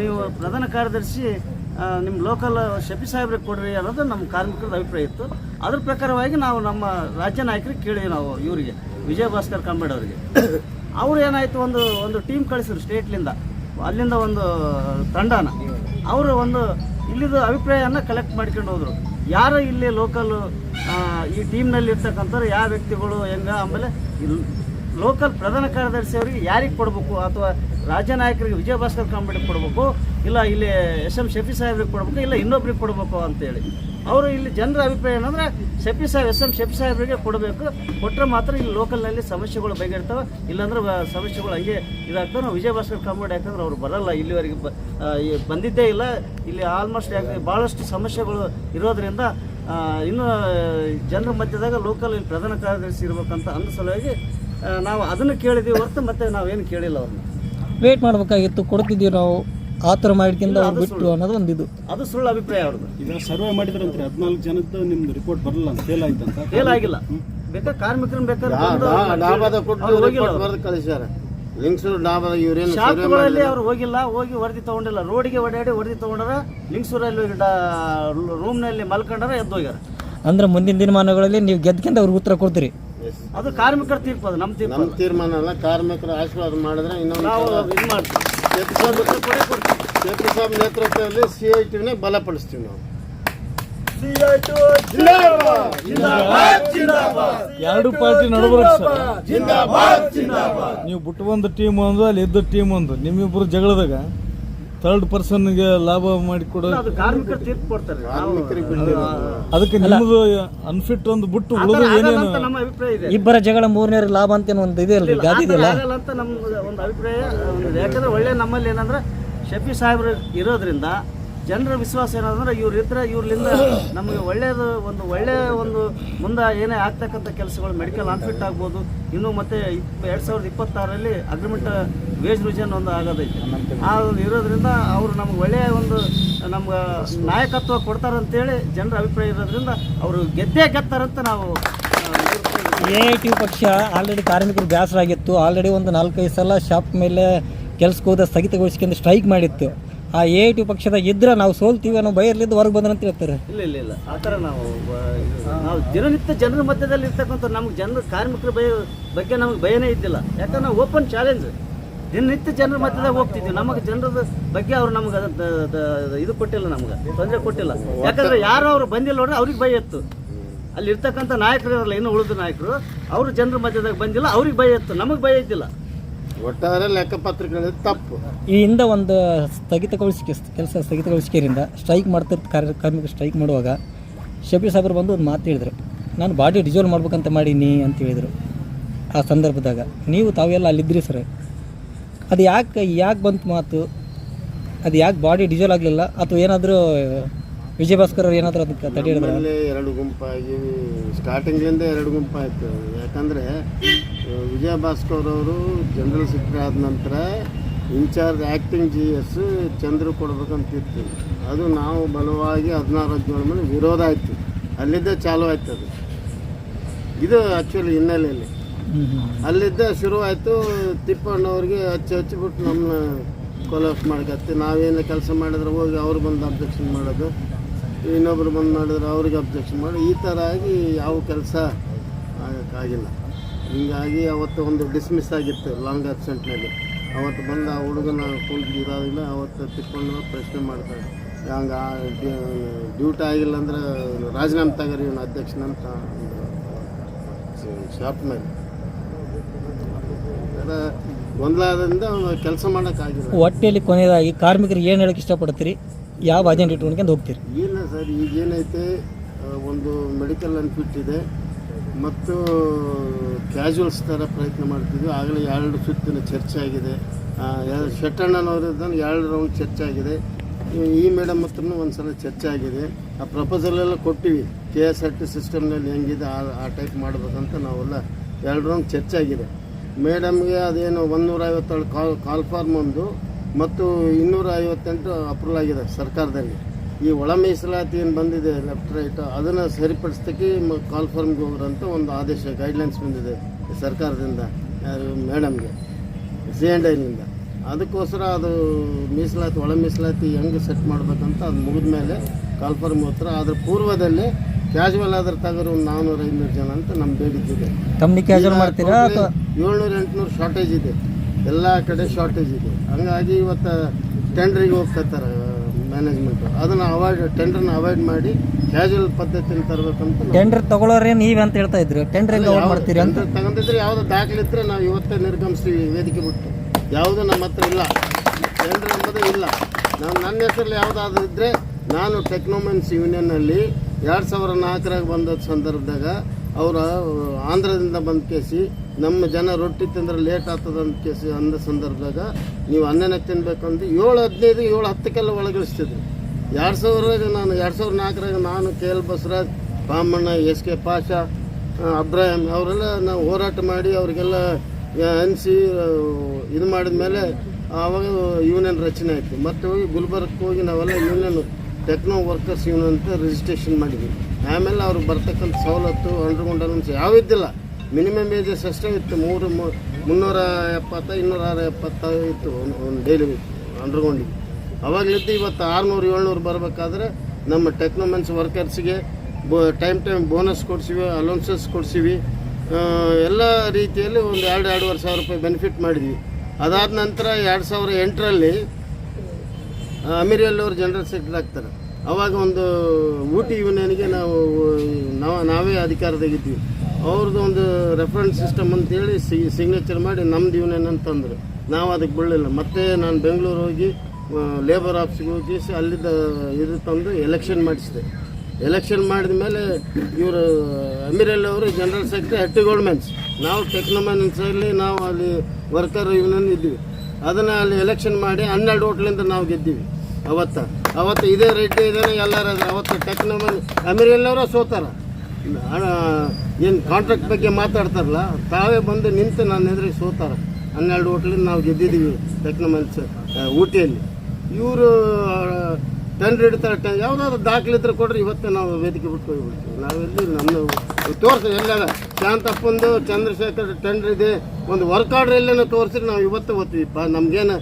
ನೀವು ಪ್ರಧಾನ ಕಾರ್ಯದರ್ಶಿ ನಿಮ್ಮ ಲೋಕಲ್ ಶಫಿ ಸಾಹೇಬ್ರಿಗೆ ಕೊಡ್ರಿ ಅನ್ನೋದು ನಮ್ಮ ಕಾರ್ಮಿಕರದ ಅಭಿಪ್ರಾಯ ಇತ್ತು. ಅದ್ರ ಪ್ರಕಾರವಾಗಿ ನಾವು ನಮ್ಮ ರಾಜ್ಯ ನಾಯಕರಿಗೆ ಕೇಳಿದ್ವಿ ನಾವು ಇವರಿಗೆ ವಿಜಯ ಭಾಸ್ಕರ್ ಕಂಬೇಡ್ ಅವರಿಗೆ. ಅವ್ರು ಏನಾಯ್ತು ಒಂದು ಒಂದು ಟೀಮ್ ಕಳಿಸಿದ್ರು ಸ್ಟೇಟ್ಲಿಂದ ಅಲ್ಲಿಂದ ಒಂದು ತಂಡನ. ಅವರು ಒಂದು ಇಲ್ಲಿದು ಅಭಿಪ್ರಾಯವನ್ನು ಕಲೆಕ್ಟ್ ಮಾಡ್ಕೊಂಡು ಹೋದರು. ಯಾರು ಇಲ್ಲಿ ಲೋಕಲ್ ಈ ಟೀಮ್ನಲ್ಲಿ ಇರ್ತಕ್ಕಂಥವ್ರು ಯಾವ ವ್ಯಕ್ತಿಗಳು ಹೆಂಗ, ಆಮೇಲೆ ಲೋಕಲ್ ಪ್ರಧಾನ ಕಾರ್ಯದರ್ಶಿ ಅವರಿಗೆ ಯಾರಿಗೆ ಕೊಡಬೇಕು? ಅಥವಾ ರಾಜ್ಯ ನಾಯಕರಿಗೆ ವಿಜಯ ಭಾಸ್ಕರ್ ಕಾಂಬಿಡಿಗೆ ಕೊಡಬೇಕು? ಇಲ್ಲ ಇಲ್ಲಿ ಎಸ್ ಎಂ ಶಫಿ ಸಾಹೇಬ್ರಿಗೆ ಕೊಡಬೇಕು? ಇಲ್ಲ ಇನ್ನೊಬ್ರಿಗೆ ಕೊಡಬೇಕು ಅಂತೇಳಿ. ಅವರು ಇಲ್ಲಿ ಜನರ ಅಭಿಪ್ರಾಯ ಏನಂದ್ರೆ ಶಫಿ ಸಾಹೇಬ್, ಎಸ್ ಎಂ ಶಫಿ ಸಾಹೇಬ್ರಿಗೆ ಕೊಡಬೇಕು. ಕೊಟ್ಟರೆ ಮಾತ್ರ ಇಲ್ಲಿ ಲೋಕಲ್ನಲ್ಲಿ ಸಮಸ್ಯೆಗಳು ಬಗೆಹರ್ತವೆ. ಇಲ್ಲಾಂದ್ರೆ ಸಮಸ್ಯೆಗಳು ಹಂಗೆ ಇದಾಗ್ತವೆ. ನಾವು ವಿಜಯ ಭಾಸ್ಕರ್ ಕಾಂಬೋಡ್ ಯಾಕಂದ್ರೆ ಅವ್ರು ಬರಲ್ಲ. ಇಲ್ಲಿವರೆಗೆ ಬಂದಿದ್ದೇ ಇಲ್ಲ. ಇಲ್ಲಿ ಆಲ್ಮೋಸ್ಟ್ ಯಾಕೆ ಭಾಳಷ್ಟು ಸಮಸ್ಯೆಗಳು ಇರೋದರಿಂದ ಇನ್ನು ಜನರ ಮಧ್ಯದಾಗ ಲೋಕಲ್ ಪ್ರಧಾನ ಕಾರ್ಯದರ್ಶಿ ಇರಬೇಕಂತ ಅಂದ ಸಲುವಾಗಿ ನಾವು ಅದನ್ನು ಕೇಳಿದ್ವಿ ಹೊರತು ಮತ್ತೆ ನಾವೇನು ಕೇಳಿಲ್ಲ ಅವ್ರನ್ನ. ವೇಟ್ ಮಾಡಬೇಕಾಗಿತ್ತು ಕೊಡ್ತಿದ್ದೀವಿ ನಾವು. ಆ ಥರ ಮಾಡಿಕೊಂಡ ಅವ್ರು ಬಿಟ್ಟು ಅನ್ನೋದು ಒಂದು ಇದು ಅದು ಸುಳ್ಳು ಅಭಿಪ್ರಾಯ ಅವ್ರದ್ದು. ಈಗ ಸರ್ವೆ ಮಾಡಿದ್ರಂತ್ರಿ ಹದಿನಾಲ್ಕು ಜನದ್ದು ನಿಮ್ದು ರಿಪೋರ್ಟ್ ಬರಲ್ಲ ಅಂತ ಫೇಲ್ ಆಯ್ತು ಅಂತ. ಫೇಲ್ ಆಗಿಲ್ಲ. ಬೇಕಾ ಕಾರ್ಮಿಕರನ್ನ ಬೇಕಾದ್ರೆ ಕೊಟ್ಟು ಕಳಿಸ್ಯಾರ. ಲಿಂಗ್ಸೂರು ಡಾಬಾದ ಇವ್ರೇನು ಸರ್ವೆ ಶಾಪ್ಗಳಲ್ಲಿ ಅವ್ರು ಹೋಗಿಲ್ಲ ಹೋಗಿ ವರದಿ ತಗೊಂಡಿಲ್ಲ. ರೋಡಿಗೆ ಓಡಾಡಿ ವರದಿ ತಗೊಂಡಾರ ಲಿಂಗ್ಸೂರಲ್ಲಿ ರೂಮ್ನಲ್ಲಿ ಮಲ್ಕೊಂಡಾರ ಎದ್ದು ಹೋಗ್ಯಾರ. ಅಂದ್ರೆ ಮುಂದಿನ ದಿನಮಾನಗಳಲ್ಲಿ ನೀವು ಗೆದ್ಕೊಂಡು ಅವ್ರಿಗೆ ಉತ್ತರ ಕೊಡ್ತೀರಿ. ಅದು ಕಾರ್ಮಿಕರ ತೀರ್ಪು ಅದು ನಮ್ಮ ತೀರ್ಪು ನಮ್ಮ. ತೀರ್ಮಾನ ಅಲ್ಲ ಕಾರ್ಮಿಕರು ಆಶೀರ್ವಾದ ಮಾಡಿದ್ರೆ ಇನ್ನೊಂದು ನಾವು ಇದು ಮಾಡ್ತೀವಿ. ಸಾಹೇಬ್ ನೇತೃತ್ವದಲ್ಲಿ ಸಿ ಐ ಟಿನೇ ಬಲಪಡಿಸ್ತೀವಿ ನಾವು. ಎರಡು ಪಾರ್ಟಿ ನಡ್ಬರ್ಕ್ ಸರ್. ನೀವು ಬಿಟ್ಟು ಒಂದು ಟೀಮ್ ಒಂದು ಅಲ್ಲಿ ಇದ್ದ ಟೀಮ್ ಒಂದು. ನಿಮ್ಮಿಬ್ಬರು ಜಗಳದಾಗ ಥರ್ಡ್ ಪರ್ಸನ್ಗೆ ಲಾಭ ಮಾಡಿಕೊಡೋ ಅದಕ್ಕೆ ನಿಮ್ಮದು ಅನ್ಫಿಟ್ ಒಂದು ಬಿಟ್ಟು ಉಳಿದು ಏನೇನು ಅಂತ ನಮ್ಮ ಅಭಿಪ್ರಾಯ ಇದೆ. ಇಬ್ಬರ ಜಗಳ ಮೂರನೇ ಲಾಭ ಅಂತ ಒಂದು ಇದೆ ಅಲ್ರಿ? ಗಾದಿ ಇದೆಯಲ್ಲ ಆಗಲ್ಲ ಅಂತ ನಮ್ಮ ಒಂದು ಅಭಿಪ್ರಾಯ. ಯಾಕಂದ್ರೆ ಒಳ್ಳೆ ನಮ್ಮಲ್ಲಿ ಏನಂದ್ರೆ ಶಫಿ ಸಾಹೇಬ್ರು ಇರೋದ್ರಿಂದ ಜನರ ವಿಶ್ವಾಸ ಏನಂದ್ರೆ ಇವ್ರು ಇದ್ರೆ ಇವ್ರಲಿಂದ ನಮಗೆ ಒಳ್ಳೆಯದು ಒಂದು ಒಳ್ಳೆಯ ಒಂದು ಮುಂದೆ ಏನೇ ಆಗ್ತಕ್ಕಂಥ ಕೆಲಸಗಳು ಮೆಡಿಕಲ್ ಅನ್ಫಿಟ್ ಆಗ್ಬೋದು. ಇನ್ನು ಮತ್ತೆ ಎರಡು ಸಾವಿರದ ಇಪ್ಪತ್ತಾರರಲ್ಲಿ ಅಗ್ರಿಮೆಂಟ್ ವೇಜ್ ರಿವಿಷನ್ ಒಂದು ಆಗೋದೈತೆ. ಆ ಒಂದು ಇರೋದ್ರಿಂದ ಅವರು ನಮ್ಗೆ ಒಳ್ಳೆಯ ಒಂದು ನಮ್ಗೆ ನಾಯಕತ್ವ ಕೊಡ್ತಾರಂತೇಳಿ ಜನರ ಅಭಿಪ್ರಾಯ ಇರೋದ್ರಿಂದ ಅವರು ಗೆದ್ದೇ ಗೆದ್ದಾರಂತ ನಾವು ಎ ಐ ಟಿ ಪಕ್ಷ ಆಲ್ರೆಡಿ ಕಾರ್ಮಿಕರು ಬೇಸರ ಆಗಿತ್ತು ಆಲ್ರೆಡಿ ಒಂದು ನಾಲ್ಕೈದು ಸಲ ಶಾಪ್ ಮೇಲೆ ಕೆಲಸಕ್ಕೆ ಹೋದ ಸ್ಥಗಿತಗೊಳಿಸ್ಕೊಂಡು ಸ್ಟ್ರೈಕ್ ಮಾಡಿತ್ತು. ಆ ಎ ಟಿ ಪಕ್ಷದಾಗ ಇದ್ರೆ ನಾವು ಸೋಲ್ತೀವಿ ಅನ್ನೋ ಭಯರ್ಲಿದ್ದು ಹೊರಗೆ ಬಂದ್ರಂತ ಹೇಳ್ತಾರೆ. ಇಲ್ಲ ಇಲ್ಲ ಇಲ್ಲ. ಆ ಥರ ನಾವು ನಾವು ದಿನನಿತ್ಯ ಜನರ ಮಧ್ಯದಲ್ಲಿ ಇರ್ತಕ್ಕಂಥ ನಮ್ಗೆ ಜನರ ಕಾರ್ಮಿಕರ ಭಯ, ಬಗ್ಗೆ ನಮಗೆ ಭಯನೇ ಇದ್ದಿಲ್ಲ. ಯಾಕಂದ್ರೆ ನಾವು ಓಪನ್ ಚಾಲೆಂಜ್ ದಿನನಿತ್ಯ ಜನರ ಮಧ್ಯದಾಗ ಹೋಗ್ತಿದ್ವಿ. ನಮಗೆ ಜನರದ ಬಗ್ಗೆ ಅವ್ರು ನಮ್ಗೆ ಇದು ಕೊಟ್ಟಿಲ್ಲ ನಮ್ಗೆ. ತೊಂದರೆ ಕೊಟ್ಟಿಲ್ಲ. ಯಾಕಂದ್ರೆ ಯಾರು ಅವ್ರು ಬಂದಿಲ್ಲ ನೋಡ್ರಿ ಅವ್ರಿಗೆ ಭಯ ಇತ್ತು. ಅಲ್ಲಿ ಇರ್ತಕ್ಕಂಥ ನಾಯಕರು ಇರಲ್ಲ ಇನ್ನು ಉಳಿದ ನಾಯಕರು, ಅವರು ಜನರ ಮಧ್ಯದಾಗ ಬಂದಿಲ್ಲ, ಅವ್ರಿಗೆ ಭಯ ಇತ್ತು. ನಮಗೆ ಭಯ ಇದ್ದಿಲ್ಲ. ಒಟ್ಟಾರೆ ಲೆಕ್ಕಪತ್ರಗಳು ತಪ್ಪು. ಈ ಹಿಂದೆ ಒಂದು ಸ್ಥಗಿತಗೊಳಿಸಿಕೆ, ಕೆಲಸ ಸ್ಥಗಿತಗೊಳಿಸಿಕೆಯಿಂದ ಸ್ಟ್ರೈಕ್ ಮಾಡ್ತಿರ್ತ ಕಾರ್ಯ ಸ್ಟ್ರೈಕ್ ಮಾಡುವಾಗ ಶಬೀರ್ ಸಾಬ್ರು ಬಂದು ಒಂದು ಮಾತು ಹೇಳಿದ್ರು. ನಾನು ಬಾಡಿ ಡಿಸೋಲ್ವ್ ಮಾಡ್ಬೇಕಂತ ಮಾಡೀನಿ ಅಂತ ಹೇಳಿದರು. ಆ ಸಂದರ್ಭದಾಗ ನೀವು ತಾವೆಲ್ಲ ಅಲ್ಲಿದ್ದಿರಿ ಸರ್. ಅದು ಯಾಕೆ ಯಾಕೆ ಬಂತು ಮಾತು? ಅದು ಯಾಕೆ ಬಾಡಿ ಡಿಸೋಲ್ ಆಗಲಿಲ್ಲ? ಅಥವಾ ಏನಾದರೂ ವಿಜಯ ಭಾಸ್ಕರ್ ಅವ್ರು ಏನಾದರೂ ಅದಕ್ಕೆ ತಡೆ ಹಿಡಿದ್ರೆ? ನಮ್ಮಲ್ಲಿ ಎರಡು ಗುಂಪಾಗಿ ಸ್ಟಾರ್ಟಿಂಗ್ಲಿಂದ ಎರಡು ಗುಂಪಾಯಿತು. ಯಾಕಂದರೆ ವಿಜಯ ಭಾಸ್ಕರ್ ಅವರು ಜನರಲ್ ಸೆಕ್ರೆಟರಿ ಆದ ನಂತರ incharge acting G S Chandru ಕೊಡ್ಬೇಕಂತಿತ್ತು. ಅದು ನಾವು ಬಲವಾಗಿ ಹದಿನಾರು ಹದಿನೇಳು ಮೇಲೆ ವಿರೋಧ ಆಯಿತು. ಅಲ್ಲಿದ್ದೇ ಚಾಲು ಆಯ್ತು ಅದು. ಇದು ಆ್ಯಕ್ಚುಲಿ ಹಿನ್ನೆಲೆಯಲ್ಲಿ. ಅಲ್ಲಿದ್ದ ಶುರುವಾಯಿತು ತಿಪ್ಪಣ್ಣವ್ರಿಗೆ ಹಚ್ಚಿ ಹಚ್ಚಿಬಿಟ್ಟು ನಮ್ಮನ್ನ ಕೊಲಾಪ್ಸ್ ಮಾಡ್ಕತ್ತಿ. ನಾವೇನು ಕೆಲಸ ಮಾಡಿದ್ರೆ ಹೋಗಿ ಅವ್ರು ಬಂದು ಅಬ್ಜೆಕ್ಷನ್ ಮಾಡೋದು. ಇನ್ನೊಬ್ರು ಬಂದು ಮಾಡಿದ್ರೆ ಅವ್ರಿಗೆ ಅಬ್ಜೆಕ್ಷನ್ ಮಾಡಿ, ಈ ಥರ ಆಗಿ ಯಾವ ಕೆಲಸ ಆಗೋಕ್ಕಾಗಿಲ್ಲ ಹೀಗಾಗಿ ಅವತ್ತು ಒಂದು ಡಿಸ್ಮಿಸ್ ಆಗಿತ್ತು ಲಾಂಗ್ ಆಬ್ಸೆಂಟ್ನಲ್ಲಿ ಅವತ್ತು ಬಂದು ಆ ಹುಡುಗನ ಫುಲ್ ಇರೋದಿಲ್ಲ ಅವತ್ತು ತಿಕ್ಕೊಂಡು ಪ್ರಶ್ನೆ ಮಾಡ್ತಾರೆ. ಹಂಗೆ ಡ್ಯೂಟಿ ಆಗಿಲ್ಲ ಅಂದ್ರೆ ರಾಜೀನಾಮೆ ತಗರಿ ಇವನು ಅಧ್ಯಕ್ಷನಂತ ಶಾಪ್ ಮೇಲೆ. ಗೊಂದಲದಿಂದ ಕೆಲಸ ಮಾಡೋಕ್ಕಾಗಿಲ್ಲ ಹೊಟ್ಟೆಯಲ್ಲಿ ಕೊನೆಯದಾಗಿ ಕಾರ್ಮಿಕರಿಗೆ ಏನು ಹೇಳಕ್ಕೆ ಇಷ್ಟಪಡ್ತೀರಿ? ಯಾವ ಅಜೆಂಟ್ ಇಟ್ಕೊಂಡು ಹೋಗ್ತೀರಿ. ಇಲ್ಲ ಸರ್, ಈಗ ಏನೈತೆ ಒಂದು ಮೆಡಿಕಲ್ ಅನ್ಫಿಟ್ ಇದೆ ಮತ್ತು ಕ್ಯಾಶುವಲ್ಸ್ ಥರ ಪ್ರಯತ್ನ ಮಾಡ್ತಿದ್ವಿ. ಆಗಲೇ ಎರಡು ಸುತ್ತಿನ ಚರ್ಚೆ ಆಗಿದೆ. ಶೆಟ್ಟಣ್ಣನವರಿದ್ದಾನೆ ಎರಡು ರೌಂಡ್ ಚರ್ಚೆ ಆಗಿದೆ. ಈ- ಮೇಡಮ್ ಹತ್ರನೂ ಒಂದು ಸಲ ಚರ್ಚೆ ಆಗಿದೆ. ಆ ಪ್ರಪೋಸಲ್ ಎಲ್ಲ ಕೊಟ್ಟಿವಿ. ಕೆ ಎಸ್ ಆರ್ ಟಿ ಸಿಸ್ಟಮ್ನಲ್ಲಿ ಹೆಂಗಿದೆ, ಆ ಆ ಟೈಪ್ ಮಾಡ್ಬೇಕಂತ ನಾವೆಲ್ಲ ಎರಡು ರೌಂಡ್ ಚರ್ಚೆ ಆಗಿದೆ. ಮೇಡಮ್ಗೆ ಅದೇನು ಒಂದೂರ ಐವತ್ತೇಳು ಕಾಲ್ ಕಾಲ್ ಫಾರ್ಮ್ ಒಂದು. ಮತ್ತು ಇನ್ನೂರ ಐವತ್ತೆಂಟು ಅಪ್ರೂವಲ್ ಆಗಿದೆ ಸರ್ಕಾರದಲ್ಲಿ. ಈ ಒಳ ಮೀಸಲಾತಿ ಏನು ಬಂದಿದೆ ಲೆಫ್ಟ್ ರೈಟ್ ಅದನ್ನು ಸರಿಪಡಿಸ್ತಕ್ಕೆ ಕಾಲ್ ಫಾರ್ಮ್ಗೆ ಹೋಗ್ರಂತ ಒಂದು ಆದೇಶ ಗೈಡ್ಲೈನ್ಸ್ ಬಂದಿದೆ ಸರ್ಕಾರದಿಂದ ಯಾರು ಮೇಡಮ್ಗೆ ಸಿ ಆ್ಯಂಡ್ ಐನಿಂದ ಅದಕ್ಕೋಸ್ಕರ ಅದು ಮೀಸಲಾತಿ ಒಳ ಮೀಸಲಾತಿ ಹೆಂಗೆ ಸೆಟ್ ಮಾಡಬೇಕಂತ ಅದು ಮುಗಿದ ಮೇಲೆ ಕಾಲ್ ಫಾರ್ಮ್ ಹತ್ರ ಅದ್ರ ಪೂರ್ವದಲ್ಲಿ ಕ್ಯಾಶುವಲ್ ಆದ್ರೆ ತಗೋರು ಒಂದು ನಾನ್ನೂರು ಐನೂರು ಜನ ಅಂತ ನಮ್ಮ ಬೇಡಿಕೆ ಇದೆ. ಏಳ್ನೂರು ಎಂಟುನೂರು ಶಾರ್ಟೇಜ್ ಇದೆ. ಎಲ್ಲ ಕಡೆ ಶಾರ್ಟೇಜ್ ಇದೆ. ಹಂಗಾಗಿ ಇವತ್ತು ಟೆಂಡ್ರಿಗೆ ಹೋಗ್ತಾರೆ ಮ್ಯಾನೇಜ್ಮೆಂಟ್ ಅದನ್ನು ಅವಾಯ್ಡ್ ಟೆಂಡರ್ನ ಅವಾಯ್ಡ್ ಮಾಡಿ ಕ್ಯಾಶುವಲ್ ಪದ್ಧತಿಯಲ್ಲಿ ತರಬೇಕಂತ ಟೆಂಡರ್ ತಗೊಳ್ಳೋರೇ ನೀವೇ ಅಂತ ಹೇಳ್ತಾ ಇದ್ರು. ಟೆಂಡರ್ ಹೆಂಗೆ ಅವಾಯ್ಡ್ ಮಾಡ್ತೀರಿ ಅಂತ? ತಗೊಂಡಿದ್ರೆ ಯಾವುದು ದಾಖಲೆ ಇದ್ರೆ ನಾವು ಇವತ್ತೇ ನಿರ್ಗಮಿಸ್ತೀವಿ ವೇದಿಕೆ ಬಿಟ್ಟು. ಯಾವುದು ನಮ್ಮ ಹತ್ರ ಇಲ್ಲ. ಟೆಂಡರ್ ಅನ್ನೋದೇ ಇಲ್ಲ. ನಾನು ನನ್ನ ಹೆಸರಲ್ಲಿ ಯಾವುದಾದ್ರೂ ಇದ್ದರೆ ನಾನು ಟೆಕ್ನೋಮೆನ್ಸ್ ಯೂನಿಯನ್ನಲ್ಲಿ ಎರಡು ಸಾವಿರ ನಾಲ್ಕರಾಗ ಬಂದ ಸಂದರ್ಭದಾಗ ಅವರ ಆಂಧ್ರದಿಂದ ಬಂದ ಕೇಸಿ, ನಮ್ಮ ಜನ ರೊಟ್ಟಿ ತಿಂದ್ರೆ ಲೇಟ್ ಆಗ್ತದೆ ಅಂತ ಕೇಸಿ ಅಂದ ಸಂದರ್ಭದಾಗ ನೀವು ಅನ್ನನೇ ತಿನ್ಬೇಕಂದು ಏಳು ಹದಿನೈದು, ಏಳು ಹತ್ತಕ್ಕೆಲ್ಲ ಒಳಗಿಳಿಸ್ತಿದ್ರು. ಎರಡು ಸಾವಿರದಾಗ ನಾನು, ಎರಡು ಸಾವಿರದ ನಾಲ್ಕರಾಗ ನಾನು K L Basavaraj, Bamanna, S K Pasha Ibrahim ಅವರೆಲ್ಲ ನಾವು ಹೋರಾಟ ಮಾಡಿ ಅವರಿಗೆಲ್ಲ ಅನಿಸಿ ಇದು ಮಾಡಿದ ಮೇಲೆ ಆವಾಗ ಯೂನಿಯನ್ ರಚನೆ ಆಯಿತು. ಮತ್ತೆ ಹೋಗಿ ಗುಲ್ಬರ್ಗಕ್ಕೆ ಹೋಗಿ ನಾವೆಲ್ಲ ಯೂನಿಯನ್ ಟೆಕ್ನೋ ವರ್ಕರ್ಸ್ ಯೂನಿಯನ್ ಅಂತ ರಿಜಿಸ್ಟ್ರೇಷನ್ ಮಾಡಿದ್ವಿ. ಆಮೇಲೆ ಅವ್ರಿಗೆ ಬರ್ತಕ್ಕಂಥ ಸವಲತ್ತು ಅಂಡರ್ಗ್ರೌಂಡ್ ಅಲೌನ್ಸ್ ಯಾವ ಇದ್ದಿಲ್ಲ. ಮಿನಿಮಮ್ ಏಜಸ್ ಅಷ್ಟೇ ಇತ್ತು, ಮೂರು ಮುನ್ನೂರ ಎಪ್ಪತ್ತ ಇನ್ನೂರ ಎಪ್ಪತ್ತ ಇತ್ತು ಒಂದು ಡೈಲಿ ಅಂಡರ್ಗ್ರೌಂಡಿಗೆ ಅವಾಗಲಿದ್ದು ಇವತ್ತು ಆರುನೂರು, ಏಳ್ನೂರು ಬರಬೇಕಾದ್ರೆ ನಮ್ಮ ಟೆಕ್ನೋಮೆನ್ಸ್ ವರ್ಕರ್ಸ್ಗೆ ಬೋ ಟೈಮ್ ಟೈಮ್ ಬೋನಸ್ ಕೊಡ್ಸಿವಿ ಅಲೌನ್ಸಸ್ ಕೊಡ್ಸಿವಿ. ಎಲ್ಲ ರೀತಿಯಲ್ಲಿ ಒಂದು ಎರಡು, ಎರಡೂವರೆ ಸಾವಿರ ರೂಪಾಯಿ ಬೆನಿಫಿಟ್ ಮಾಡಿದ್ವಿ. ಅದಾದ ನಂತರ ಎರಡು ಸಾವಿರ ಎಂಟರಲ್ಲಿ ಅಮೀರಿಯಲ್ಲಿ ಅವರು ಜನರಲ್ ಸೆಕ್ರೆಟರಿ ಆಗ್ತಾರೆ. ಅವಾಗ ಒಂದು ಊಟಿ ಯೂನಿಯನ್ಗೆ ನಾವು ನಾವು, ನಾವೇ ಅಧಿಕಾರದಾಗಿದ್ವಿ ಅವ್ರದ್ದು ಒಂದು ರೆಫರೆನ್ಸ್ ಸಿಸ್ಟಮ್ ಅಂತೇಳಿ ಸಿಗ್ನೇಚರ್ ಮಾಡಿ ನಮ್ದು ಯೂನಿಯನ್ ಅಂತಂದ್ರು. ನಾವು ಅದಕ್ಕೆ ಬೀಳಲಿಲ್ಲ. ಮತ್ತೆ ನಾನು ಬೆಂಗಳೂರು ಹೋಗಿ ಲೇಬರ್ ಆಫೀಸ್ಗೆ ಹೋಗಿ ಅಲ್ಲಿದ್ದ ಇದು ತಂದು ಎಲೆಕ್ಷನ್ ಮಾಡಿಸಿದೆ. ಎಲೆಕ್ಷನ್ ಮಾಡಿದ ಮೇಲೆ ಇವರು, ಅಮೀರಲ್ ಅವರು ಜನರಲ್ ಸೆಕ್ರೆಟರಿ ಹಟ್ಟಿ ಗೋಲ್ಮೆನ್ಸ್ ನಾವು ಟೆಕ್ನೋಮೆನ್ಸಲ್ಲಿ ನಾವು ಅಲ್ಲಿ ವರ್ಕರ್ ಯೂನಿಯನ್ ಇದ್ವಿ ಅದನ್ನು ಅಲ್ಲಿ ಎಲೆಕ್ಷನ್ ಮಾಡಿ ಹನ್ನೆರಡು ಓಟ್ಲಿಂದ ನಾವು ಗೆದ್ದೀವಿ ಅವತ್ತ. ಅವತ್ತು ಇದೇ ರೆಡ್ಡಿ ಇದೇನೆ ಎಲ್ಲರ ಅವತ್ತು ಟೆಕ್ನೋಮನ್ ಅಮೀರಲ್ಲವರ ಸೋತಾರ. ಏನು ಕಾಂಟ್ರಾಕ್ಟ್ ಬಗ್ಗೆ ಮಾತಾಡ್ತಾರಲ್ಲ, ತಾವೇ ಬಂದು ನಿಂತು ನನ್ನ ಎದುರಿಗೆ ಸೋತಾರ. ಹನ್ನೆರಡು ಓಟ್ಲಿಂದ ನಾವು ಗೆದ್ದಿದ್ದೀವಿ ಟೆಕ್ನಮನ್ಸ್ ಊಟಿಯಲ್ಲಿ. ಇವರು ಟೆಂಡರ್ ಇಡ್ತಾರೆ ಟೆ ಯಾವುದಾದ್ರು ದಾಖಲೆ ಇದ್ರೆ ಕೊಡ್ರಿ, ಇವತ್ತೇ ನಾವು ವೇದಿಕೆ ಬಿಟ್ಟು ಹೋಗ್ಬಿಡ್ತೀವಿ ನಾವೆಲ್ಲಿ ನಮ್ಮ ತೋರಿಸಿ ಎಲ್ಲ ಶಾಂತಪ್ಪಂದು, ಚಂದ್ರಶೇಖರ್ ಟೆಂಡರ್ ಇದೆ. ಒಂದು ವರ್ಕ್ ಆರ್ಡ್ರ್ ಎಲ್ಲೇನೋ ತೋರಿಸಿ ನಾವು ಇವತ್ತು ಓದ್ತೀವಿ. ಪ ನಮಗೇನು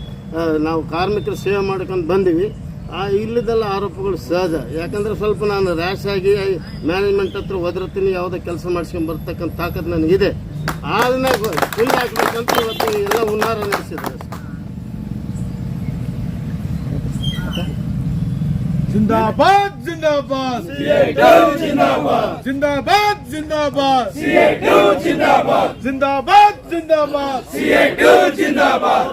ನಾವು ಕಾರ್ಮಿಕರು ಸೇವೆ ಮಾಡ್ಕೊಂಡು ಬಂದೀವಿ. ಆ ಇಲ್ಲದೆಲ್ಲ ಆರೋಪಗಳು ಸಹಜ. ಯಾಕಂದ್ರೆ ಸ್ವಲ್ಪ ನಾನು ರ್ಯಾಶ್ ಆಗಿ ಮ್ಯಾನೇಜ್ಮೆಂಟ್ ಹತ್ರ ಒದರತೀನಿ ಯಾವುದೇ ಕೆಲಸ ಮಾಡ್ಸ್ಕೊಂಡ್ ಬರ್ತಕ್ಕಂಥ ತಾಕತ್ ನನಗಿದೆ. ಆದ್ರೆ ಹಿಂದೆ ಹಾಕ್ಬೇಕಂತ ಇವತ್ತು ಎಲ್ಲ ಹುನ್ನಾರ ನಡೆಸಿದ್ದಾರೆ ಜಿಂದಾಬಾದ್ ಜಿಂದಾಬಾದ್. ಜಿಂದಾಬಾದ್. ಜಿಂದಾಬಾದ್ ಜಿಂದಾಬಾದ್. ಜಿಂದಾಬಾದ್. ಜಿಂದಾಬಾದ್ ಜಿಂದಾಬಾದ್. ಜಿಂದಾಬಾದ್.